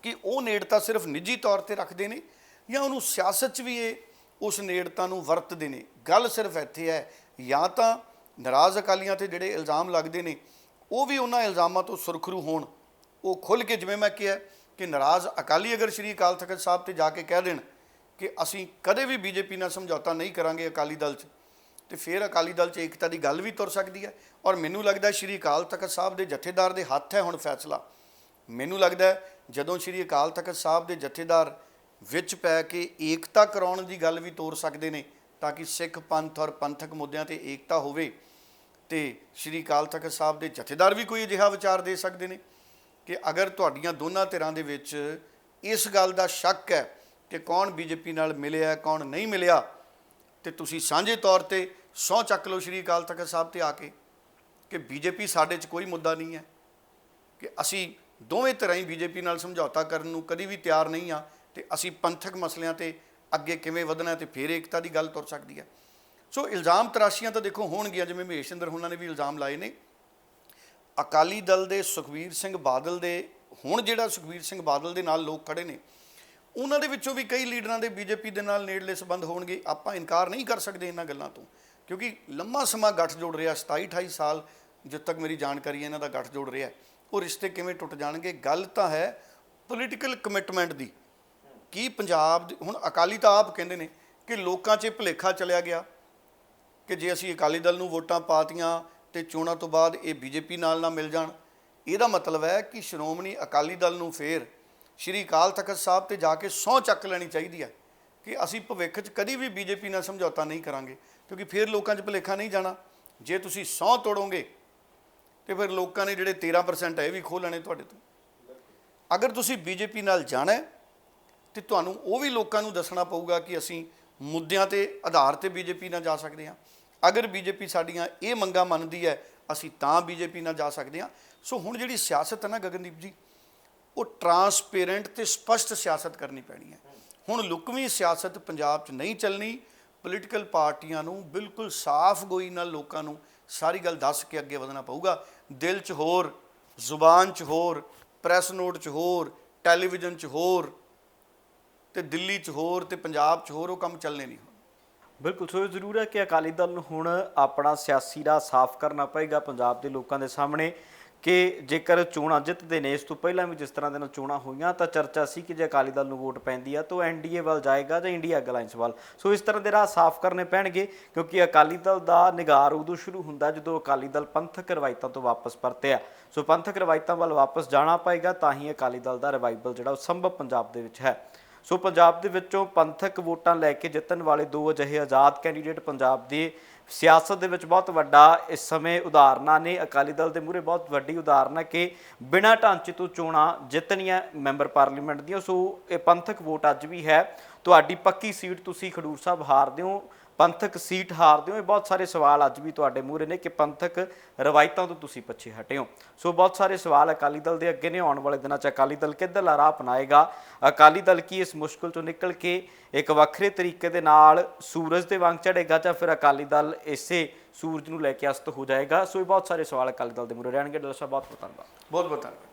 ਕਿ ਉਹ ਨੇੜਤਾ ਸਿਰਫ ਨਿੱਜੀ ਤੌਰ ਤੇ ਰੱਖਦੇ ਨੇ ਜਾਂ ਉਹਨੂੰ ਸਿਆਸਤ 'ਚ ਵੀ ਇਹ ਉਸ ਨੇੜਤਾ ਨੂੰ ਵਰਤਦੇ ਨੇ। ਗੱਲ ਸਿਰਫ ਇੱਥੇ ਹੈ, ਜਾਂ ਤਾਂ ਨਾਰਾਜ਼ ਅਕਾਲੀਆਂ ਤੇ ਜਿਹੜੇ ਇਲਜ਼ਾਮ ਲੱਗਦੇ ਨੇ, ਉਹ ਵੀ ਉਹਨਾਂ ਇਲਜ਼ਾਮਾਂ ਤੋਂ ਸੁਰਖਰੂ ਹੋਣ। ਉਹ ਖੁੱਲ ਕੇ ਜਿਵੇਂ ਮੈਂ ਕਿਹਾ ਕਿ ਨਾਰਾਜ਼ ਅਕਾਲੀ ਅਗਰ ਸ਼੍ਰੀ ਅਕਾਲ ਤਖਤ ਸਾਹਿਬ ਤੇ ਜਾ ਕੇ ਕਹਿ ਦੇਣ ਕਿ ਅਸੀਂ ਕਦੇ ਵੀ ਬੀਜੇਪੀ ਨਾਲ ਸਮਝੌਤਾ ਨਹੀਂ ਕਰਾਂਗੇ ਅਕਾਲੀ ਦਲ 'ਚ, ਤੇ ਫਿਰ ਅਕਾਲੀ ਦਲ 'ਚ ਏਕਤਾ ਦੀ ਗੱਲ ਵੀ ਤੁਰ ਸਕਦੀ ਹੈ। ਔਰ ਮੈਨੂੰ ਲੱਗਦਾ ਸ਼੍ਰੀ ਅਕਾਲ ਤਖਤ ਸਾਹਿਬ ਦੇ ਜਥੇਦਾਰ ਦੇ ਹੱਥ ਹੈ ਹੁਣ ਫੈਸਲਾ। ਮੈਨੂੰ ਲੱਗਦਾ ਜਦੋਂ ਸ਼੍ਰੀ ਅਕਾਲ ਤਖਤ ਸਾਹਿਬ ਦੇ ਜਥੇਦਾਰ ਵਿੱਚ ਪੈ ਕੇ ਏਕਤਾ ਕਰਾਉਣ ਦੀ ਗੱਲ ਵੀ ਤੋਰ ਸਕਦੇ ਨੇ, ਤਾਂ ਕਿ ਸਿੱਖ ਪੰਥ ਔਰ ਪੰਥਕ ਮੁੱਦਿਆਂ ਤੇ ਏਕਤਾ ਹੋਵੇ, ਤੇ ਸ਼੍ਰੀ ਅਕਾਲ ਤਖਤ ਸਾਹਿਬ ਦੇ ਜਥੇਦਾਰ ਵੀ ਕੋਈ ਅਜਿਹਾ ਵਿਚਾਰ ਦੇ ਸਕਦੇ ਨੇ ਕਿ ਅਗਰ ਤੁਹਾਡੀਆਂ ਦੋਨਾਂ ਧਿਰਾਂ ਦੇ ਵਿੱਚ ਇਸ ਗੱਲ ਦਾ ਸ਼ੱਕ ਹੈ ਕਿ ਕੌਣ ਬੀਜੇਪੀ ਨਾਲ ਮਿਲਿਆ, ਕੌਣ ਨਹੀਂ ਮਿਲਿਆ, ਤੇ ਤੁਸੀਂ ਸਾਂਝੇ ਤੌਰ ਤੇ ਸਹੁੰ ਚੱਕ ਲਓ ਸ਼੍ਰੀ ਅਕਾਲ ਤਖਤ ਸਾਹਿਬ ਤੇ ਆ ਕੇ ਕਿ ਬੀਜੇਪੀ ਸਾਡੇ 'ਚ ਕੋਈ ਮੁੱਦਾ ਨਹੀਂ ਹੈ, ਕਿ ਅਸੀਂ ਦੋਵੇਂ ਤਰ੍ਹਾਂ ਹੀ ਬੀਜੇਪੀ ਨਾਲ ਸਮਝੌਤਾ ਕਰਨ ਨੂੰ ਕਦੀ ਵੀ ਤਿਆਰ ਨਹੀਂ ਆ ਤੇ ਅਸੀਂ ਪੰਥਕ ਮਸਲਿਆਂ ਤੇ ਅੱਗੇ ਕਿਵੇਂ ਵਧਣਾ ਹੈ ਤੇ ਫਿਰ ਏਕਤਾ ਦੀ ਗੱਲ ਤੁਰ ਸਕਦੀ ਹੈ। ਸੋ ਇਲਜ਼ਾਮ ਤਰਾਸ਼ੀਆਂ ਤਾਂ ਦੇਖੋ ਹੋਣਗੀਆਂ, ਜਿਵੇਂ ਮਹੇਸ਼ਿੰਦਰ ਹੁਣਾਂ ਨੇ ਵੀ ਇਲਜ਼ਾਮ ਲਾਏ ਨੇ। ਅਕਾਲੀ ਦਲ ਦੇ ਸੁਖਬੀਰ ਸਿੰਘ ਬਾਦਲ ਦੇ, ਹੁਣ ਜਿਹੜਾ ਸੁਖਬੀਰ ਸਿੰਘ ਬਾਦਲ ਦੇ ਨਾਲ ਲੋਕ ਖੜੇ ਨੇ, ਉਹਨਾਂ ਦੇ ਵਿੱਚੋਂ ਵੀ ਕਈ ਲੀਡਰਾਂ ਦੇ ਬੀਜੇਪੀ ਦੇ ਨਾਲ ਨੇੜਲੇ ਸੰਬੰਧ ਹੋਣਗੇ। ਆਪਾਂ ਇਨਕਾਰ ਨਹੀਂ ਕਰ ਸਕਦੇ ਇਹਨਾਂ ਗੱਲਾਂ ਤੋਂ, ਕਿਉਂਕਿ ਲੰਮਾ ਸਮਾਂ ਗੱਠ ਜੋੜ ਰਿਹਾ 27 28 ਸਾਲ ਜਦ ਤੱਕ ਮੇਰੀ ਜਾਣਕਾਰੀ ਹੈ ਇਹਨਾਂ ਦਾ ਗੱਠ ਜੋੜ ਰਿਹਾ ਉਹ ਰਿਸ਼ਤੇ ਕਿਵੇਂ ਟੁੱਟ ਜਾਣਗੇ? ਗੱਲ ਤਾਂ ਹੈ ਪੋਲੀਟੀਕਲ ਕਮਿਟਮੈਂਟ ਦੀ। ਕੀ ਪੰਜਾਬ ਹੁਣ ਅਕਾਲੀ ਤਾਂ ਆਪ ਕਹਿੰਦੇ ਨੇ ਕਿ ਲੋਕਾਂ 'ਚ ਇਹ ਭੁਲੇਖਾ ਚਲਿਆ ਗਿਆ ਕਿ ਜੇ ਅਸੀਂ ਅਕਾਲੀ ਦਲ ਨੂੰ ਵੋਟਾਂ ਪਾਤੀਆਂ ਤੇ ਚੋਣਾਂ ਤੋਂ ਬਾਅਦ ਇਹ ਬੀਜੇਪੀ ਨਾਲ ਨਾ ਮਿਲ ਜਾਣ। ਇਹਦਾ ਮਤਲਬ ਹੈ ਕਿ ਸ਼੍ਰੋਮਣੀ ਅਕਾਲੀ ਦਲ ਨੂੰ ਫੇਰ ਸ਼੍ਰੀ ਅਕਾਲ ਤਖਤ ਸਾਹਿਬ ਤੇ ਜਾ ਕੇ ਸਹੁੰ ਚੱਕ ਲੈਣੀ ਚਾਹੀਦੀ ਹੈ ਕਿ ਅਸੀਂ ਭਵਿੱਖ 'ਚ ਕਦੀ ਵੀ ਬੀਜੇਪੀ ਨਾਲ ਸਮਝੌਤਾ ਨਹੀਂ ਕਰਾਂਗੇ, ਕਿਉਂਕਿ ਫਿਰ ਲੋਕਾਂ 'ਚ ਭੁਲੇਖਾ ਨਹੀਂ ਜਾਣਾ। ਜੇ ਤੁਸੀਂ ਸਹੁੰ ਤੋੜੋਗੇ ਤੇ ਫਿਰ ਲੋਕਾਂ ਨੇ ਜਿਹੜੇ 13% ਹੈ ਇਹ ਵੀ ਖੋਹ ਲੈਣੇ ਤੁਹਾਡੇ ਤੋਂ। ਅਗਰ ਤੁਸੀਂ ਬੀਜੇਪੀ ਨਾਲ ਜਾਣਾ ਹੈ, ਤੇ ਤੁਹਾਨੂੰ ਉਹ ਵੀ ਲੋਕਾਂ ਨੂੰ ਦੱਸਣਾ ਪਊਗਾ ਕਿ ਅਸੀਂ ਮੁੱਦਿਆਂ ਤੇ ਆਧਾਰ ਤੇ ਬੀਜੇਪੀ ਨਾਲ ਜਾ ਸਕਦੇ ਹਾਂ। ਅਗਰ ਬੀਜੇਪੀ ਸਾਡੀਆਂ ਇਹ ਮੰਗਾਂ ਮੰਨਦੀ ਹੈ, ਅਸੀਂ ਤਾਂ ਬੀਜੇਪੀ ਨਾਲ ਜਾ ਸਕਦੇ ਹਾਂ। ਸੋ ਹੁਣ ਜਿਹੜੀ ਸਿਆਸਤ ਹੈ ਨਾ ਗਗਨਦੀਪ ਜੀ, ਉਹ ਟਰਾਂਸਪੇਰੈਂਟ ਤੇ ਸਪਸ਼ਟ ਸਿਆਸਤ ਕਰਨੀ ਪੈਣੀ ਹੈ। ਹੁਣ ਲੁਕਵੀਂ ਸਿਆਸਤ ਪੰਜਾਬ 'ਚ ਨਹੀਂ ਚੱਲਣੀ ਪੋਲੀਟੀਕਲ ਪਾਰਟੀਆਂ ਨੂੰ ਬਿਲਕੁਲ ਸਾਫ਼ ਗੋਈ ਨਾਲ ਲੋਕਾਂ ਨੂੰ ਸਾਰੀ ਗੱਲ ਦੱਸ ਕੇ ਅੱਗੇ ਵਧਣਾ ਪਊਗਾ। ਦਿਲ 'ਚ ਹੋਰ, ਜ਼ੁਬਾਨ 'ਚ ਹੋਰ, ਪ੍ਰੈਸ ਨੋਟ 'ਚ ਹੋਰ, ਟੈਲੀਵਿਜ਼ਨ 'ਚ ਹੋਰ ਤੇ ਦਿੱਲੀ 'ਚ ਹੋਰ ਤੇ ਪੰਜਾਬ 'ਚ ਹੋਰ ਉਹ ਕੰਮ ਚੱਲਨੇ ਨਹੀਂ ਹੁਣ ਬਿਲਕੁਲ, ਸੋ ਇਹ ਜ਼ਰੂਰ ਹੈ ਕਿ ਅਕਾਲੀ ਦਲ ਨੂੰ ਹੁਣ ਆਪਣਾ ਸਿਆਸੀ ਰਾਹ ਸਾਫ਼ ਕਰਨਾ ਪਏਗਾ ਪੰਜਾਬ ਦੇ ਲੋਕਾਂ ਦੇ ਸਾਹਮਣੇ। ਕਿ ਜੇਕਰ ਚੋਣਾਂ ਜਿੱਤਦੇ ਨੇ, ਇਸ ਤੋਂ ਪਹਿਲਾਂ ਵੀ ਜਿਸ ਤਰ੍ਹਾਂ ਦੇ ਨਾਲ ਚੋਣਾਂ ਹੋਈਆਂ, ਤਾਂ ਚਰਚਾ ਸੀ ਕਿ ਜੇ ਅਕਾਲੀ ਦਲ ਨੂੰ ਵੋਟ ਪੈਂਦੀ ਆ, ਤਾਂ ਐਨਡੀਏ ਵੱਲ ਜਾਏਗਾ ਜਾਂ ਇੰਡੀਆ ਅਲਾਈਅੰਸ ਵੱਲ। ਸੋ ਇਸ ਤਰ੍ਹਾਂ ਦੇ ਰਾਹ ਸਾਫ਼ ਕਰਨੇ ਪੈਣਗੇ, ਕਿਉਂਕਿ ਅਕਾਲੀ ਦਲ ਦਾ ਨਿਗਾਰ ਉਦੋਂ ਸ਼ੁਰੂ ਹੁੰਦਾ ਜਦੋਂ ਅਕਾਲੀ ਦਲ ਪੰਥਕ ਰਵਾਇਤਾਂ ਤੋਂ ਵਾਪਸ ਪਰਤਿਆ ਸੋ ਪੰਥਕ ਰਵਾਇਤਾਂ ਵੱਲ ਵਾਪਸ ਜਾਣਾ ਪਏਗਾ, ਤਾਂ ਹੀ ਅਕਾਲੀ ਦਲ ਦਾ ਰਿਵਾਈਵਲ ਜਿਹੜਾ ਉਹ ਸੰਭਵ ਪੰਜਾਬ ਦੇ ਵਿੱਚ ਹੈ। ਸੋ ਪੰਜਾਬ ਦੇ ਵਿੱਚੋਂ ਪੰਥਕ ਵੋਟਾਂ ਲੈ ਕੇ ਜਿੱਤਣ ਵਾਲੇ ਦੋ ਅਜਿਹੇ ਆਜ਼ਾਦ ਕੈਂਡੀਡੇਟ ਪੰਜਾਬ ਦੀ ਸਿਆਸਤ ਦੇ ਵਿੱਚ ਬਹੁਤ ਵੱਡਾ ਇਸ ਸਮੇਂ ਉਦਾਹਰਨਾਂ ਨੇ। ਅਕਾਲੀ ਦਲ ਦੇ ਮੂਹਰੇ ਬਹੁਤ ਵੱਡੀ ਉਦਾਹਰਨ ਹੈ ਕਿ ਬਿਨਾਂ ਢਾਂਚੇ ਤੋਂ ਚੋਣਾਂ ਜਿੱਤਣੀਆਂ ਮੈਂਬਰ ਪਾਰਲੀਮੈਂਟ ਦੀਆਂ। ਸੋ ਇਹ ਪੰਥਕ ਵੋਟ ਅੱਜ ਵੀ ਹੈ। ਤੁਹਾਡੀ ਪੱਕੀ ਸੀਟ ਤੁਸੀਂ ਖਡੂਰ ਸਾਹਿਬ ਹਾਰਦੇ ਹੋ। ਪੰਥਕ ਸੀਟ ਹਾਰਦੇ ਹੋ, ਇਹ ਬਹੁਤ ਸਾਰੇ ਸਵਾਲ ਅੱਜ ਵੀ ਤੁਹਾਡੇ ਮੂਹਰੇ ਨੇ ਕਿ ਪੰਥਕ ਰਵਾਇਤਾਂ ਤੋਂ ਤੁਸੀਂ ਪਿੱਛੇ ਹਟੇ ਹੋ। ਸੋ ਬਹੁਤ ਸਾਰੇ ਸਵਾਲ ਅਕਾਲੀ ਦਲ ਦੇ ਅੱਗੇ ਨੇ, ਆਉਣ ਵਾਲੇ ਦਿਨਾਂ 'ਚ ਅਕਾਲੀ ਦਲ ਕਿੱਧਰਲਾ ਰਾਹ ਅਪਣਾਏਗਾ? ਅਕਾਲੀ ਦਲ ਕੀ ਇਸ ਮੁਸ਼ਕਲ 'ਚੋਂ ਨਿਕਲ ਕੇ ਇੱਕ ਵੱਖਰੇ ਤਰੀਕੇ ਦੇ ਨਾਲ ਸੂਰਜ ਦੇ ਵਾਂਗ ਚੜ੍ਹੇਗਾ ਜਾਂ ਫਿਰ ਅਕਾਲੀ ਦਲ ਇਸੇ ਸੂਰਜ ਨੂੰ ਲੈ ਕੇ ਅਸਤ ਹੋ ਜਾਏਗਾ? ਸੋ ਇਹ ਬਹੁਤ ਸਾਰੇ ਸਵਾਲ ਅਕਾਲੀ ਦਲ ਦੇ ਮੂਹਰੇ ਰਹਿਣਗੇ। ਡਾਕਟਰ ਸਾਹਿਬ ਬਹੁਤ ਬਹੁਤ ਧੰਨਵਾਦ। ਬਹੁਤ ਬਹੁਤ ਧੰਨਵਾਦ।